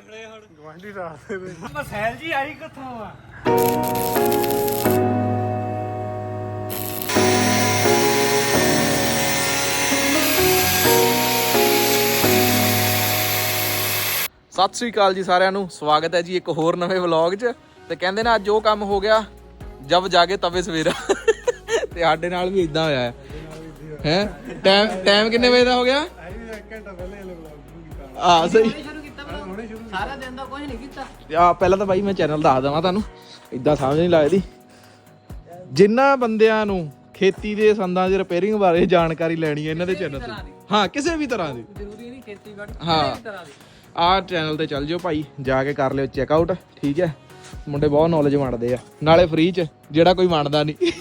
ਖੜੇ ਹੁਣ। ਗਵਾਂਢੀ ਰਾਤ ਦੇ ਮਸੈਲ ਜੀ ਆਈ ਕਿੱਥੋਂ ਆ? ਸਤਿ ਸ੍ਰੀ ਅਕਾਲ ਜੀ ਸਾਰਿਆਂ ਨੂੰ। ਸਵਾਗਤ ਹੈ ਜੀ ਇੱਕ ਹੋਰ ਨਵੇਂ ਵਲੌਗ 'ਚ। ਤੇ ਕਹਿੰਦੇ ਨੇ ਅੱਜ ਉਹ ਕੰਮ ਹੋ ਗਿਆ। ਜਬ ਜਾਗੇ ਤਵੇ ਸਵੇਰਾ। ਤੇ ਸਾਡੇ ਨਾਲ ਵੀ ਇਦਾਂ ਹੋਇਆ ਹੈ। ਹੈ? ਟਾਈਮ ਟਾਈਮ ਕਿੰਨੇ ਵਜੇ ਦਾ ਹੋ ਗਿਆ? ਆਈ ਵੀ ਇੱਕ ਘੰਟਾ ਪਹਿਲੇ ਹਲੇ ਵਲੌਗ ਸ਼ੁਰੂ ਕੀਤਾ। ਆ ਸਹੀ। ਸ਼ੁਰੂ ਕੀਤਾ। ਬਲੌਗ ਸਾਰਾ ਦਿਨ ਦਾ ਕੁਝ ਨਹੀਂ ਕੀਤਾ। ਆ ਪਹਿਲਾਂ ਤਾਂ ਬਾਈ ਮੈਂ ਚੈਨਲ ਦੱਸ ਦਵਾਂ ਤੁਹਾਨੂੰ ਇਦਾਂ ਸਮਝ ਨਹੀਂ ਲੱਗਦੀ। ਜਿਨ੍ਹਾਂ ਬੰਦਿਆਂ ਨੂੰ ਖੇਤੀ ਦੇ ਸੰਦਾਂ ਦੀ ਰਿਪੇਅਰਿੰਗ ਬਾਰੇ ਜਾਣਕਾਰੀ ਲੈਣੀ ਹੈ ਇਹਨਾਂ ਦੇ ਚੈਨਲ ਤੇ। ਹਾਂ ਕਿਸੇ ਵੀ ਤਰ੍ਹਾਂ ਦੀ। ਜ਼ਰੂਰੀ ਨਹੀਂ ਖੇਤੀਬਾੜੀ ਹਾਂ। ਤਰ੍ਹਾਂ ਦੀ। ਆਹ ਚੈਨਲ ਤੇ ਚੱਲ ਜਿਓ ਭਾਈ ਜਾ ਕੇ ਕਰ ਲਿਓ ਚੈੱਕ ਆਊਟ ਠੀਕ ਹੈ? ਮੁੰਡੇ ਬਹੁਤ ਨੌਲੇਜ ਵੰਡਦੇ ਆ। ਨਾਲੇ ਫ੍ਰੀ ਚ ਜਿਹੜਾ ਕੋਈ ਮੰਨਦਾ ਨਹੀਂ।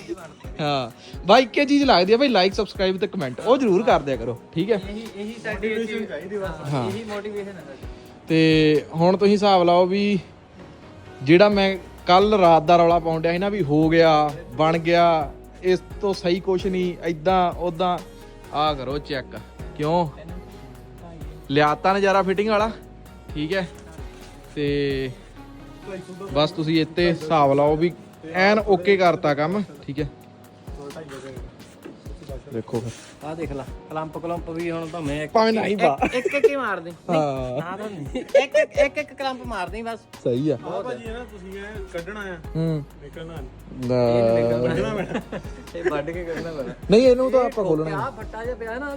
ਹਾਂ। ਬਾਈ ਇੱਕੇ ਚੀਜ਼ ਲੱਗਦੀ ਆ ਭਾਈ ਲਾਈਕ ਸਬਸਕ੍ਰਾਈਬ ਤੇ ਕਮੈਂਟ ਉਹ ਜ਼ਰੂਰ ਕਰ ਦਿਆ ਕਰੋ ਠੀਕ ਹੈ? ਇਹੀ ਇਹੀ ਸਾਡੀ ਚਾਹੀਦੀ ਬਸ। ਇਹੀ ਮੋਟੀਵੇਸ਼ਨ ਹੈ ਸਾਡੀ। ਤੇ ਹੁਣ ਤੁਸੀਂ ਹਿਸਾਬ ਲਾਓ ਵੀ ਜਿਹੜਾ ਮੈਂ ਕੱਲ ਰਾਤ ਦਾ ਰੌਲਾ ਪਾਉਣ ਡਿਆ ਸੀ ਨਾ ਵੀ ਹੋ ਗਿਆ, ਬਣ ਗਿਆ, ਇਸ ਤੋਂ ਸਹੀ ਕੁਛ ਨਹੀਂ ਐਦਾਂ ਉਦਾਂ ਆ ਕਰੋ ਚੈੱਕ ਕਿਉਂ? ਲਿਆਤਾ ਨਜ਼ਾਰਾ ਫਿਟਿੰਗ ਵਾਲਾ? ਠੀਕ ਹੈ। ਤੇ ਬਸ ਤੁਸੀਂ ਇੱਥੇ ਹਿਸਾਬ ਲਾਓ ਵੀ ਐਨ ਓਕੇ ਕਰਤਾ ਕੰਮ, ਠੀਕ ਹੈ। ਦੇਖੋ ਫਿਰ। ਆਹ ਦੇਖ ਲੈ ਕਲੰਪ ਕਲੰਪ ਵੀ ਹੁਣ ਇੱਕ ਭਾਵੇਂ ਨਹੀਂ ਪਾ ਇੱਕ ਇੱਕ ਹੀ ਮਾਰ ਦੇ ਹਾਂ ਹਾਂ ਤਾਂ ਨਹੀਂ। ਇੱਕ ਇੱਕ ਇੱਕ ਇੱਕ ਕਲੰਪ ਮਾਰ ਦੇ ਬਸ। ਸਹੀ ਆ। ਆ ਭਾਜੀ ਇਹ ਨਾ ਤੁਸੀਂ ਇਹ ਕੱਢਣਾ ਆ। ਹੂੰ। ਨਿਕਲਣਾ ਨਾ- ਇਹ ਵੱਢ ਕੇ ਕਰਨਾ ਪੈਣਾ। ਨਹੀਂ ਇਹਨੂੰ ਤਾਂ ਆਪਾਂ ਖੋਲਣਾ ਆਹ ਫੱਟਾ ਜਿਹਾ ਪਿਆ ਨਾ।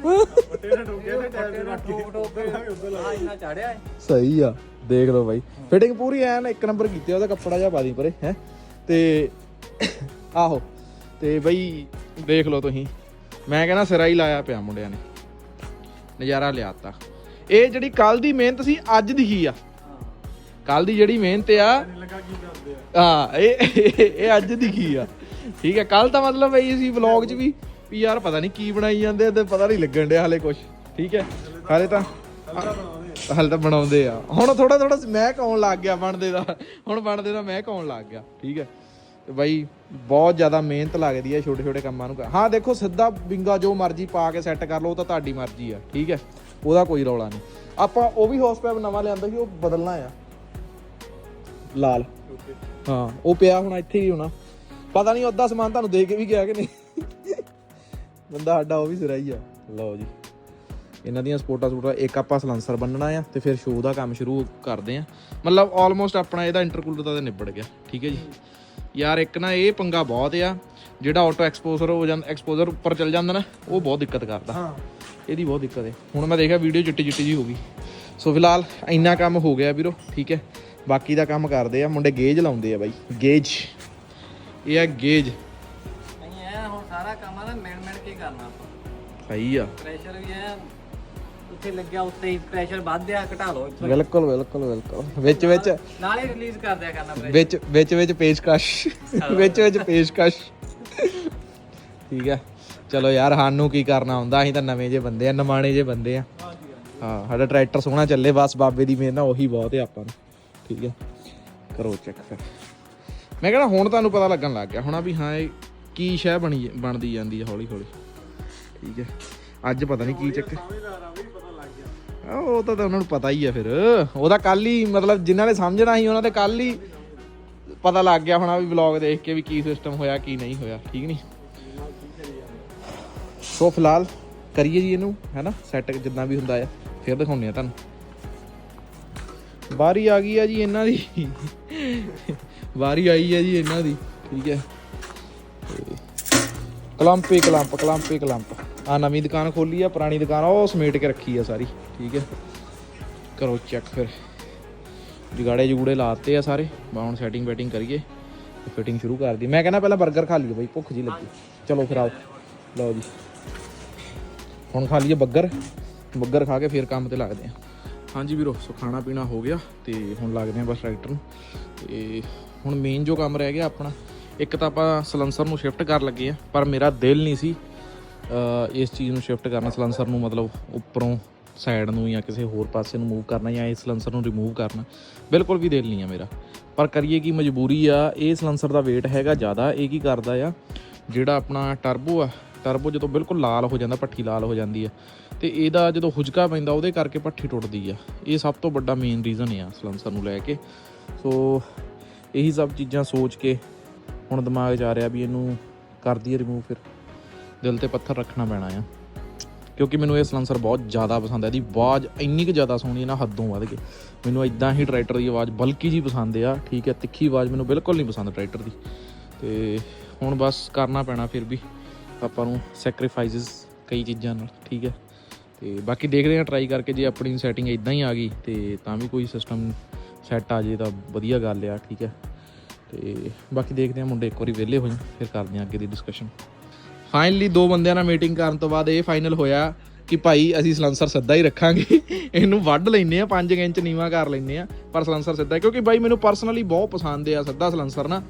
ਪੱਟੇ ਨਾਲ ਠੋਕਿਆ ਤੇ ਟਾਇਰ ਦੇ ਰੱਖ ਟੋਕ ਟੋਕ ਆਹ ਇੰਨਾ ਚੜਿਆ ਹੈ ਸਹੀ ਆ। ਦੇਖ ਲਓ ਬਾਈ। ਫਿਟਿੰਗ ਪੂਰੀ ਐਨ ਇੱਕ ਨੰਬਰ ਕੀਤੀ ਆ, ਉਹਦਾ ਕੱਪੜਾ ਜਿਹਾ ਪਾ ਦੀ ਪਰੇ ਹੈ। ਤੇ ਆਹੋ। ਤੇ ਬਈ ਦੇਖ ਲਓ ਤੁਸੀਂ। ਮੈਂ ਕਹਿੰਦਾ ਸਿਰਾ ਹੀ ਲਾਇਆ ਪਿਆ ਮੁੰਡਿਆਂ ਨੇ। ਨਜ਼ਾਰਾ ਲਿਆਤਾ। ਇਹ ਜਿਹੜੀ ਕੱਲ ਦੀ ਮਿਹਨਤ ਸੀ, ਅੱਜ ਦਿਖੀ ਆ। ਕੱਲ ਦੀ ਜਿਹੜੀ ਮਿਹਨਤ ਆ, ਹਾਂ, ਇਹ ਇਹ ਅੱਜ ਦਿਖੀ ਆ। ਠੀਕ ਹੈ ਕੱਲ ਤਾਂ ਮਤਲਬ ਬਈ ਅਸੀਂ ਵਲੌਗ 'ਚ ਵੀ ਵੀ ਯਾਰ ਪਤਾ ਨਹੀਂ ਕੀ ਬਣਾਈ ਜਾਂਦੇ ਤੇ ਪਤਾ ਨਹੀਂ ਲੱਗਣ ਡਿਆ ਹਲੇ ਕੁਝ ਠੀਕ ਹੈ, ਹਾਲੇ ਤਾਂ ਹਾਲੇ ਤਾਂ ਬਣਾਉਂਦੇ ਆ। ਹੁਣ ਥੋੜਾ ਥੋੜਾ ਮੈਂ ਕੌਣ ਲੱਗ ਗਿਆ ਬਣਦੇ ਦਾ? ਹੁਣ ਬਣਦੇ ਦਾ ਮੈਂ ਕੌਣ ਲੱਗ ਗਿਆ? ਠੀਕ ਹੈ, ਤੇ ਬਾਈ ਬਹੁਤ ਜ਼ਿਆਦਾ ਮਿਹਨਤ ਲੱਗਦੀ ਹੈ ਛੋਟੇ ਛੋਟੇ ਕੰਮਾਂ ਨੂੰ ਹਾਂ, ਦੇਖੋ ਸਿੱਧਾ ਬਿੰਗਾ ਜੋ ਮਰਜ਼ੀ ਪਾ ਕੇ ਸੈੱਟ ਕਰ ਲਓ, ਉਹ ਤਾਂ ਤੁਹਾਡੀ ਮਰਜ਼ੀ ਆ, ਠੀਕ ਹੈ? ਉਹਦਾ ਕੋਈ ਰੌਲਾ ਨਹੀਂ। ਆਪਾਂ ਉਹ ਵੀ ਹਾਊਸ ਪੈਪ ਨਵਾਂ ਲਿਆਂਦਾ ਸੀ, ਉਹ ਬਦਲਣਾ ਆ। ਲਾਲ। ਹਾਂ, ਉਹ ਪਿਆ ਹੁਣ ਇੱਥੇ ਹੀ ਹੋਣਾ। ਪਤਾ ਨਹੀਂ ਅੱਧਾ ਸਮਾਨ ਤੁਹਾਨੂੰ ਦੇ ਕੇ ਵੀ ਗਿਆ ਕਿ ਨਹੀਂ। ਬੰਦਾ ਸਾਡਾ ਉਹ ਵੀ ਸਿਰਾ ਆ। ਲਓ ਜੀ। ਇਹਨਾਂ ਦੀਆਂ ਸਪੋਰਟਾਂ ਸਪੋਰਟਾਂ ਇੱਕ ਆਪਾਂ ਸਲੈਂਸਰ ਬੰਨਣਾ ਆ ਤੇ ਫਿਰ ਸ਼ੋਅ ਦਾ ਕੰਮ ਸ਼ੁਰੂ ਕਰਦੇ ਆ। ਮਤਲਬ ਆਲਮੋਸਟ ਆਪਣਾ ਇਹਦਾ ਇੰਟਰਕੂਲਰ ਦਾ ਤਾਂ ਨਿਬੜ ਗਿਆ, ਠੀਕ ਹੈ ਜੀ? ਯਾਰ ਇੱਕ ਨਾ ਇਹ ਪੰਗਾ ਬਹੁਤ ਆ ਜਿਹੜਾ ਆਟੋ ਐਕਸਪੋਜ਼ਰ ਹੋ ਜਾਂਦਾ ਐਕਸਪੋਜ਼ਰ ਉੱਪਰ ਚੱਲ ਜਾਂਦਾ ਨਾ ਉਹ ਬਹੁਤ ਦਿੱਕਤ ਕਰਦਾ। ਹਾਂ। ਇਹਦੀ ਬਹੁਤ ਦਿੱਕਤ ਹੈ। ਹੁਣ ਮੈਂ ਦੇਖਿਆ ਵੀਡੀਓ ਚਿੱਟੀ ਚਿੱਟੀ ਜੀ ਹੋ ਗਈ। ਸੋ ਫਿਲਹਾਲ ਇੰਨਾ ਕੰਮ ਹੋ ਗਿਆ ਵੀਰੋ ਠੀਕ ਹੈ। ਬਾਕੀ ਦਾ ਕੰਮ ਕਰਦੇ ਆ ਮੁੰਡੇ ਗੇਜ ਲਾਉਂਦੇ ਆ ਬਾਈ ਗੇਜ। ਇਹ ਆ ਗੇਜ। ਨਹੀਂ ਐ ਹੁਣ ਸਾਰਾ ਕੰਮ ਆ ਨਾ ਮਿਣ ਮਿਣ ਕੇ ਕਰਨਾ ਆਪਾਂ। ਸਹੀ ਆ। ਪ੍ਰੈਸ਼ਰ ਵੀ ਐ ਉੱਥੇ ਲੱਗਿਆ ਉੱਤੇ ਹੀ ਪ੍ਰੈਸ਼ਰ ਵੱਧਿਆ ਘਟਾ ਲਓ ਇੱਥੋਂ ਬਿਲਕੁਲ ਬਿਲਕੁਲ ਬਿਲਕੁਲ। ਵਿੱਚ ਵਿੱਚ ਨਾਲੇ ਰਿਲੀਜ਼ ਕਰ ਦਿਆ ਕਰਨਾ ਵਿੱਚ ਵਿੱਚ ਵਿੱਚ ਪੇਸ਼ਕਸ਼। ਵਿੱਚ ਵਿੱਚ ਪੇਸ਼ਕਸ਼। ਠੀਕ ਹੈ। ਚਲੋ ਯਾਰ ਸਾਨੂੰ ਕੀ ਕਰਨਾ ਹੁੰਦਾ? ਅਸੀਂ ਤਾਂ ਨਵੇਂ ਜੇ ਬੰਦੇ ਆ ਨਮਾਣੇ ਜੇ ਬੰਦੇ ਆ। ਹਾਂ ਸਾਡਾ ਟਰੈਕਟਰ ਸੋਹਣਾ ਚੱਲੇ ਬਸ ਬਾਬੇ ਦੀ ਮਿਹਰ ਨਾਲ ਉਹੀ ਬਹੁਤ ਹੈ ਆਪਾਂ ਨੂੰ। ਠੀਕ ਹੈ। ਕਰੋ ਚੈੱਕ ਫਿਰ। ਮੈਂ ਕਹਿੰਦਾ ਹੁਣ ਤੁਹਾਨੂੰ ਪਤਾ ਲੱਗਣ ਲੱਗ ਗਿਆ ਹੋਣਾ ਵੀ ਹਾਂ ਇਹ ਕੀ ਸ਼ੈ ਬਣੀ ਬਣਦੀ ਜਾਂਦੀ ਹੈ ਹੌਲੀ ਹੌਲੀ ਠੀਕ ਹੈ। ਅੱਜ ਪਤਾ ਨਹੀਂ ਕੀ ਚੱਕਰ ਉਹ ਤਾਂ ਤਾਂ ਉਹਨਾਂ ਨੂੰ ਪਤਾ ਹੀ ਆ ਫਿਰ। ਉਹਦਾ ਕੱਲ ਹੀ ਮਤਲਬ ਜਿਨ੍ਹਾਂ ਨੇ ਸਮਝਣਾ ਸੀ ਉਹਨਾਂ ਦੇ ਕੱਲ ਹੀ ਪਤਾ ਲੱਗ ਗਿਆ ਹੋਣਾ ਵੀ ਵਲੌਗ ਦੇਖ ਕੇ ਵੀ ਕੀ ਸਿਸਟਮ ਹੋਇਆ, ਕੀ ਨਹੀਂ ਹੋਇਆ, ਠੀਕ ਨਹੀਂ ਸੋ ਫਿਲਹਾਲ ਕਰੀਏ ਜੀ ਇਹਨੂੰ, ਹੈਨਾ? ਸੈੱਟ ਜਿੱਦਾਂ ਵੀ ਹੁੰਦਾ ਆ। ਫਿਰ ਦਿਖਾਉਂਦੇ ਆ ਤੁਹਾਨੂੰ। ਵਾਰੀ ਆ ਗਈ ਆ ਜੀ ਇਹਨਾਂ ਦੀ। ਵਾਰੀ ਆਈ ਆ ਜੀ ਇਹਨਾਂ ਦੀ, ਠੀਕ ਹੈ। Clamp clamp clamp clamp. ਆ ਨਵੀਂ ਦੁਕਾਨ ਖੋਲੀ ਆ, ਪੁਰਾਣੀ ਦੁਕਾਨ ਆ, ਉਹ ਸਮੇਟ ਕੇ ਰੱਖੀ ਆ ਸਾਰੀ, ਠੀਕ ਹੈ। ਕਰੋ ਚੈੱਕ ਫਿਰ। ਜਗਾੜੇ ਜੁਗੜੇ ਲਾਤੇ ਆ ਸਾਰੇ, ਬਾ ਹੁਣ ਸੈਟਿੰਗ ਬੈਟਿੰਗ ਕਰੀਏ, ਤੇ ਫਿਟਿੰਗ ਸ਼ੁਰੂ ਕਰ ਦੀ ਮੈਂ ਕਹਿੰਦਾ ਪਹਿਲਾਂ 버ਗਰ ਖਾ ਲਈਏ ਬਈ, ਭੁੱਖ ਜੀ ਲੱਗੀ। ਚਲੋ ਫਿਰ ਆਓ, ਲਓ ਜੀ। ਹੁਣ ਖਾ ਲਈਏ ਬੱਗਰ ਬੱਗਰ ਖਾ ਕੇ ਫਿਰ ਕੰਮ ਤੇ ਲੱਗਦੇ ਆ। ਹਾਂਜੀ ਵੀਰੋ, ਸੋ ਖਾਣਾ ਪੀਣਾ ਹੋ ਗਿਆ, ਤੇ ਹੁਣ ਲੱਗਦੇ ਆ ਬਸ ਟਰੈਕਟਰ ਨੂੰ। ਤੇ ਹੁਣ ਮੇਨ ਜੋ ਕੰਮ ਰਹਿ ਗਿਆ ਆਪਣਾ, ਇੱਕ ਤਾਂ ਆਪਾਂ ਸਲੰਸਰ ਨੂੰ ਸ਼ਿਫਟ ਕਰ ਲੱਗੇ ਆ, ਪਰ ਮੇਰਾ ਦਿਲ ਨਹੀਂ ਸੀ ਇਸ ਚੀਜ਼ ਨੂੰ ਸ਼ਿਫਟ ਕਰਨਾ ਸਲੈਂਸਰ ਨੂੰ ਮਤਲਬ ਉੱਪਰੋਂ ਸਾਈਡ ਨੂੰ ਜਾਂ ਕਿਸੇ ਹੋਰ ਪਾਸੇ ਨੂੰ ਮੂਵ ਕਰਨਾ ਜਾਂ ਇਸ ਸਲੈਂਸਰ ਨੂੰ ਰਿਮੂਵ ਕਰਨਾ, ਬਿਲਕੁਲ ਵੀ ਦਿਲ ਨਹੀਂ ਆ ਮੇਰਾ। ਪਰ ਕਰੀਏ ਕੀ ਮਜਬੂਰੀ ਆ, ਇਹ ਸਲੈਂਸਰ ਦਾ weight ਹੈਗਾ ਜ਼ਿਆਦਾ, ਇਹ ਕੀ ਕਰਦਾ ਆ, ਜਿਹੜਾ ਆਪਣਾ ਟਰਬੋ ਆ ਟਰਬੋ ਜਦੋਂ ਬਿਲਕੁਲ ਲਾਲ ਹੋ ਜਾਂਦਾ, ਪੱਠੀ ਲਾਲ ਹੋ ਜਾਂਦੀ ਆ, ਤੇ ਇਹਦਾ ਜਦੋਂ ਹੁਜਕਾ ਪੈਂਦਾ, ਉਹਦੇ ਕਰਕੇ ਪੱਠੀ ਟੁੱਟਦੀ ਆ। ਇਹ ਸਭ ਤੋਂ ਵੱਡਾ ਮੇਨ ਰੀਜ਼ਨ ਆ ਸਲੈਂਸਰ ਨੂੰ ਲੈ ਕੇ। ਸੋ, ਇਹੀ ਸਭ ਚੀਜ਼ਾਂ ਸੋਚ ਕੇ ਹੁਣ ਦਿਮਾਗ 'ਚ ਆ ਰਿਹਾ ਵੀ ਇਹਨੂੰ ਕਰ ਦਈਏ ਰਿਮੂਵ ਫਿਰ। ਦਿਲ ਤੇ ਪੱਥਰ ਰੱਖਣਾ ਪੈਣਾ ਆ। ਕਿਉਂਕਿ ਮੈਨੂੰ ਇਹ ਸਲੈਂਸਰ ਬਹੁਤ ਜ਼ਿਆਦਾ ਪਸੰਦ ਹੈ ਇਹਦੀ ਆਵਾਜ਼ ਇੰਨੀ ਕੁ ਜ਼ਿਆਦਾ ਸੋਹਣੀ ਹੈ ਨਾ, ਹੱਦੋਂ ਵੱਧ ਕੇ। ਮੈਨੂੰ ਇਦਾਂ ਹੀ ਟਰੈਕਟਰ ਦੀ ਆਵਾਜ਼ ਬਲਕੀ ਜੀ ਪਸੰਦ ਆ, ਠੀਕ ਹੈ ਤਿੱਖੀ ਆਵਾਜ਼ ਮੈਨੂੰ ਬਿਲਕੁਲ ਨਹੀਂ ਪਸੰਦ ਟਰੈਕਟਰ ਦੀ। ਤੇ ਹੁਣ ਬਸ ਕਰਨਾ ਪੈਣਾ ਫਿਰ ਵੀ, ਆਪਾਂ ਨੂੰ ਸੈਕਰੀਫਾਈਸਸ ਕਈ ਚੀਜ਼ਾਂ ਨਾਲ, ਠੀਕ ਹੈ ਤੇ ਬਾਕੀ ਦੇਖਦੇ ਹਾਂ ਟਰਾਈ ਕਰਕੇ ਜੇ ਆਪਣੀ ਸੈਟਿੰਗ ਇਦਾਂ ਹੀ ਆ ਗਈ, ਤੇ ਤਾਂ ਵੀ ਕੋਈ ਸਿਸਟਮ ਸੈੱਟ ਆ ਜੇ ਤਾਂ ਵਧੀਆ ਗੱਲ ਆ, ਠੀਕ ਹੈ ਤੇ ਬਾਕੀ ਦੇਖਦੇ ਹਾਂ ਮੁੰਡੇ ਇੱਕ ਵਾਰੀ ਵਿਹਲੇ ਹੋ ਜਾਣ ਫਿਰ ਕਰਦੇ ਹਾਂ ਅੱਗੇ ਦੀ ਡਿਸਕਸ਼ਨ ਫਾਈਨਲੀ ਦੋ ਬੰਦਿਆਂ ਨਾਲ ਮੀਟਿੰਗ ਕਰਨ ਤੋਂ ਬਾਅਦ ਇਹ ਫਾਈਨਲ ਹੋਇਆ ਕਿ ਭਾਈ ਅਸੀਂ ਸਲੈਂਸਰ ਸਿੱਧਾ ਹੀ ਰੱਖਾਂਗੇ। ਇਹਨੂੰ ਵੱਢ ਲੈਨੇ ਆ 5 ਇੰਚ ਨੀਵਾ ਕਰ ਲੈਨੇ ਆ ਪਰ ਸਲੈਂਸਰ ਸਿੱਧਾ ਕਿਉਂਕਿ ਬਾਈ ਮੈਨੂੰ ਪਰਸਨਲੀ ਬਹੁਤ ਪਸੰਦ ਆ ਸਿੱਧਾ ਸਲੈਂਸਰ ਨਾ।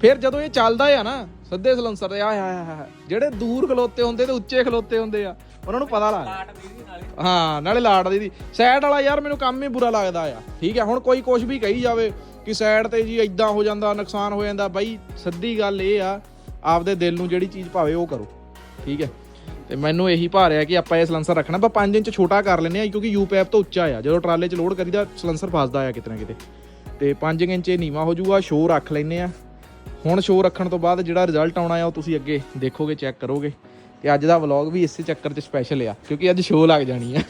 ਫਿਰ ਜਦੋਂ ਇਹ ਚੱਲਦਾ ਆ ਨਾ ਸਿੱਧੇ ਸਲੈਂਸਰ ਆਏ ਹਾਏ ਹਾਏ ਜਿਹੜੇ ਦੂਰ ਖਲੋਤੇ ਹੁੰਦੇ ਤੇ ਉੱਚੇ ਖਲੋਤੇ ਹੁੰਦੇ ਆ ਉਹਨਾਂ ਨੂੰ ਪਤਾ ਨਾਲੇ। ਹਾਂ ਨਾਲੇ ਲਾੜ ਦੀ ਸਾਈਡ ਵਾਲਾ ਯਾਰ ਮੈਨੂੰ ਕੰਮ ਹੀ ਬੁਰਾ ਲੱਗਦਾ ਆ। ਠੀਕ ਹੈ ਹੁਣ ਕੋਈ ਕੁਝ ਵੀ ਕਹੀ ਜਾਵੇ ਕਿ ਸਾਈਡ ਤੇ ਜੀ ਇਦਾਂ ਹੋ ਜਾਂਦਾ ਨੁਕਸਾਨ ਹੋ ਜਾਂਦਾ ਬਾਈ ਸਿੱਧੀ ਗੱਲ ਇਹ ਆ ਆਪਦੇ ਦਿਲ ਨੂੰ ਜਿਹੜੀ ਚੀਜ਼ ਭਾਵੇ ਉਹ ਕਰੋ। ਠੀਕ ਹੈ? ਤੇ ਮੈਨੂੰ ਇਹੀ ਭਾਰ ਰਿਹਾ ਕਿ ਆਪਾਂ ਇਹ ਸਲੈਂਸਰ ਰੱਖਣਾ। ਪਰ 5 ਇੰਚ ਛੋਟਾ ਕਰ ਲੈਨੇ ਆ ਕਿਉਂਕਿ ਯੂਪੈਪ ਤੋਂ ਉੱਚਾ ਆ। ਜਦੋਂ ਟਰਾਲੇ 'ਚ ਲੋਡ ਕਰੀਦਾ, ਸਲੈਂਸਰ ਫਸਦਾ ਆ ਕਿਤੇ ਨਾ ਕਿਤੇ। ਤੇ 5 ਇੰਚ ਇਹ ਨੀਵਾ ਹੋ ਜਾਊਗਾ ਸ਼ੋਅ ਰੱਖ ਲੈਨੇ ਆ ਹੁਣ ਸ਼ੋਅ ਰੱਖਣ ਤੋਂ ਬਾਅਦ ਜਿਹੜਾ ਰਿਜ਼ਲਟ ਆਉਣਾ ਆ ਉਹ ਤੁਸੀਂ ਅੱਗੇ ਦੇਖੋਗੇ ਚੈੱਕ ਕਰੋਗੇ। ਤੇ ਅੱਜ ਦਾ ਵਲੌਗ ਵੀ ਇਸੇ ਚੱਕਰ 'ਚ ਸਪੈਸ਼ਲ ਆ, ਕਿਉਂਕਿ ਅੱਜ ਸ਼ੋਅ ਲੱਗ ਜਾਣੀ ਆ।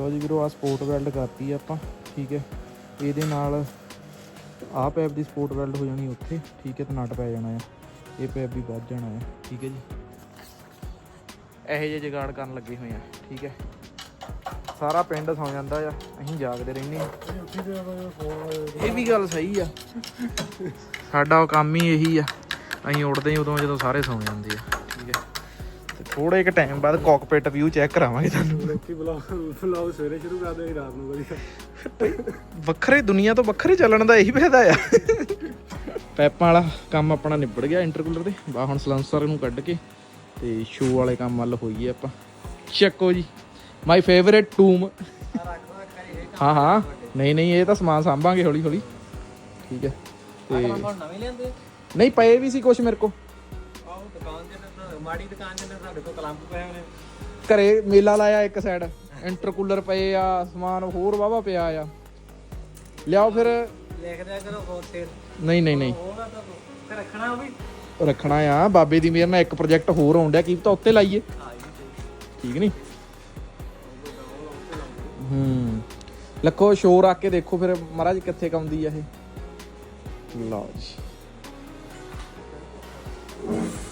ਲੋ ਜੀ ਵੀਰੋ ਆ ਸਪੋਰਟ ਵੈਲਡ ਕਰਤੀ ਆਪਾਂ, ਠੀਕ ਹੈ। ਇਹਦੇ ਨਾਲ ਆਹ ਪੈਪ ਦੀ ਸਪੋਰਟ ਵੈਲਡ ਹੋ ਜਾਣੀ ਉੱਥੇ, ਠੀਕ ਹੈ, ਤੇ ਨਟ ਪੈ ਜਾਣਾ ਆ। ਇਹ ਪੈਪ ਵੀ ਵੱਧ ਜਾਣਾ ਆ, ਠੀਕ ਹੈ ਜੀ। ਇਹੋ ਜਿਹੇ ਜਗਾੜ ਕਰਨ ਲੱਗੇ ਹੋਏ ਆ, ਠੀਕ ਹੈ। ਸਾਰਾ ਪਿੰਡ ਸੌਂ ਜਾਂਦਾ ਆ, ਅਸੀਂ ਜਾਗਦੇ ਰਹਿੰਦੇ ਆ। ਇਹ ਵੀ ਗੱਲ ਸਹੀ ਆ। ਸਾਡਾ ਉਹ ਕੰਮ ਹੀ ਇਹੀ ਆ, ਅਸੀਂ ਉੱਠਦੇ ਹੀ ਉਦੋਂ ਜਦੋਂ ਸਾਰੇ ਸੌਂ ਜਾਂਦੇ ਆ, ਠੀਕ ਹੈ। ਤੇ ਥੋੜੇ ਇੱਕ ਟਾਈਮ ਬਾਅਦ ਕਾਕਪਿਟ ਵਿਊ ਚੈੱਕ ਕਰਾਵਾਂਗੇ ਤੁਹਾਨੂੰ। ਲੋਕੀ ਬਲੌਗ ਬਲੌਗ ਸਵੇਰੇ ਸ਼ੁਰੂ ਕਰਦੇ ਸੀ ਰਾਤ ਨੂੰ ਵਧੀਆ। ਵੱਖਰੇ ਦੁਨੀਆ ਤੋਂ ਵੱਖਰੇ ਚੱਲਣ ਦਾ ਇਹੀ ਫਾਇਦਾ ਆ। ਪੈਪਾਂ ਵਾਲਾ ਕੰਮ ਆਪਣਾ ਨਿਬੜ ਗਿਆ ਇੰਟਰਕੂਲਰ ਦੇ ਬਾ ਹੁਣ ਸਲੈਂਸਰ ਨੂੰ ਕੱਢ ਕੇ ਤੇ ਸ਼ੋ ਵਾਲੇ ਕੰਮ ਵੱਲ ਹੋਈਏ ਆਪਾਂ। ਚੱਕੋ ਜੀ ਮਾਈ ਫੇਵਰੇਟ ਟੂਮ ਹਾਂ ਹਾਂ ਨਹੀਂ ਨਹੀਂ ਇਹ ਤਾਂ ਸਮਾਨ ਸਾਂਭਾਂਗੇ ਹੌਲੀ ਹੌਲੀ। ਠੀਕ ਹੈ ਤੇ ਨਵੇਂ ਲਿਆਂਦੇ ਨਹੀਂ ਪਏ ਵੀ ਸੀ ਕੁਝ ਮੇਰੇ ਕੋ ਆਹ ਦੁਕਾਨ ਦੇ ਨਾਲ ਮਾੜੀ ਦੁਕਾਨ ਦੇ ਨਾਲ ਸਾਡੇ ਕੋਲ ਕਲੰਪ ਪਏ ਹੋਣੇ ਘਰੇ ਮੇਲਾ ਲਾਇਆ ਇੱਕ ਸਾਈਡ ਇੰਟਰਕੂਲਰ ਪਏ ਆ ਸਮਾਨ ਹੋਰ ਵਾਵਾ ਪਿਆ ਆ। ਲਿਆਓ ਫਿਰ। ਲਿਖ ਦਿਆ ਕਰੋ ਹੋਰ ਸੇਲ। ਨਹੀਂ ਨਹੀਂ ਤਾਂ ਤੇ। ਰੱਖਣਾ ਉਹ ਵੀ? ਰੱਖਣਾ ਆ ਬਾਬੇ ਦੀ ਮਿਹਰ ਨਾਲ ਇੱਕ ਪ੍ਰੋਜੈਕਟ ਹੋਰ ਆਉਣ ਡਿਆ ਕੀ ਪਤਾ ਉੱਤੇ ਲਾਈਏ। ਠੀਕ ਨਹੀਂ ਹੂੰ। ਲੱਖੋ ਸ਼ੋਰ ਆ ਕੇ ਦੇਖੋ ਫਿਰ ਮਹਾਰਾਜ ਕਿੱਥੇ ਕਾਉਂਦੀ ਆ ਇਹ। ਲਓ ਜੀ।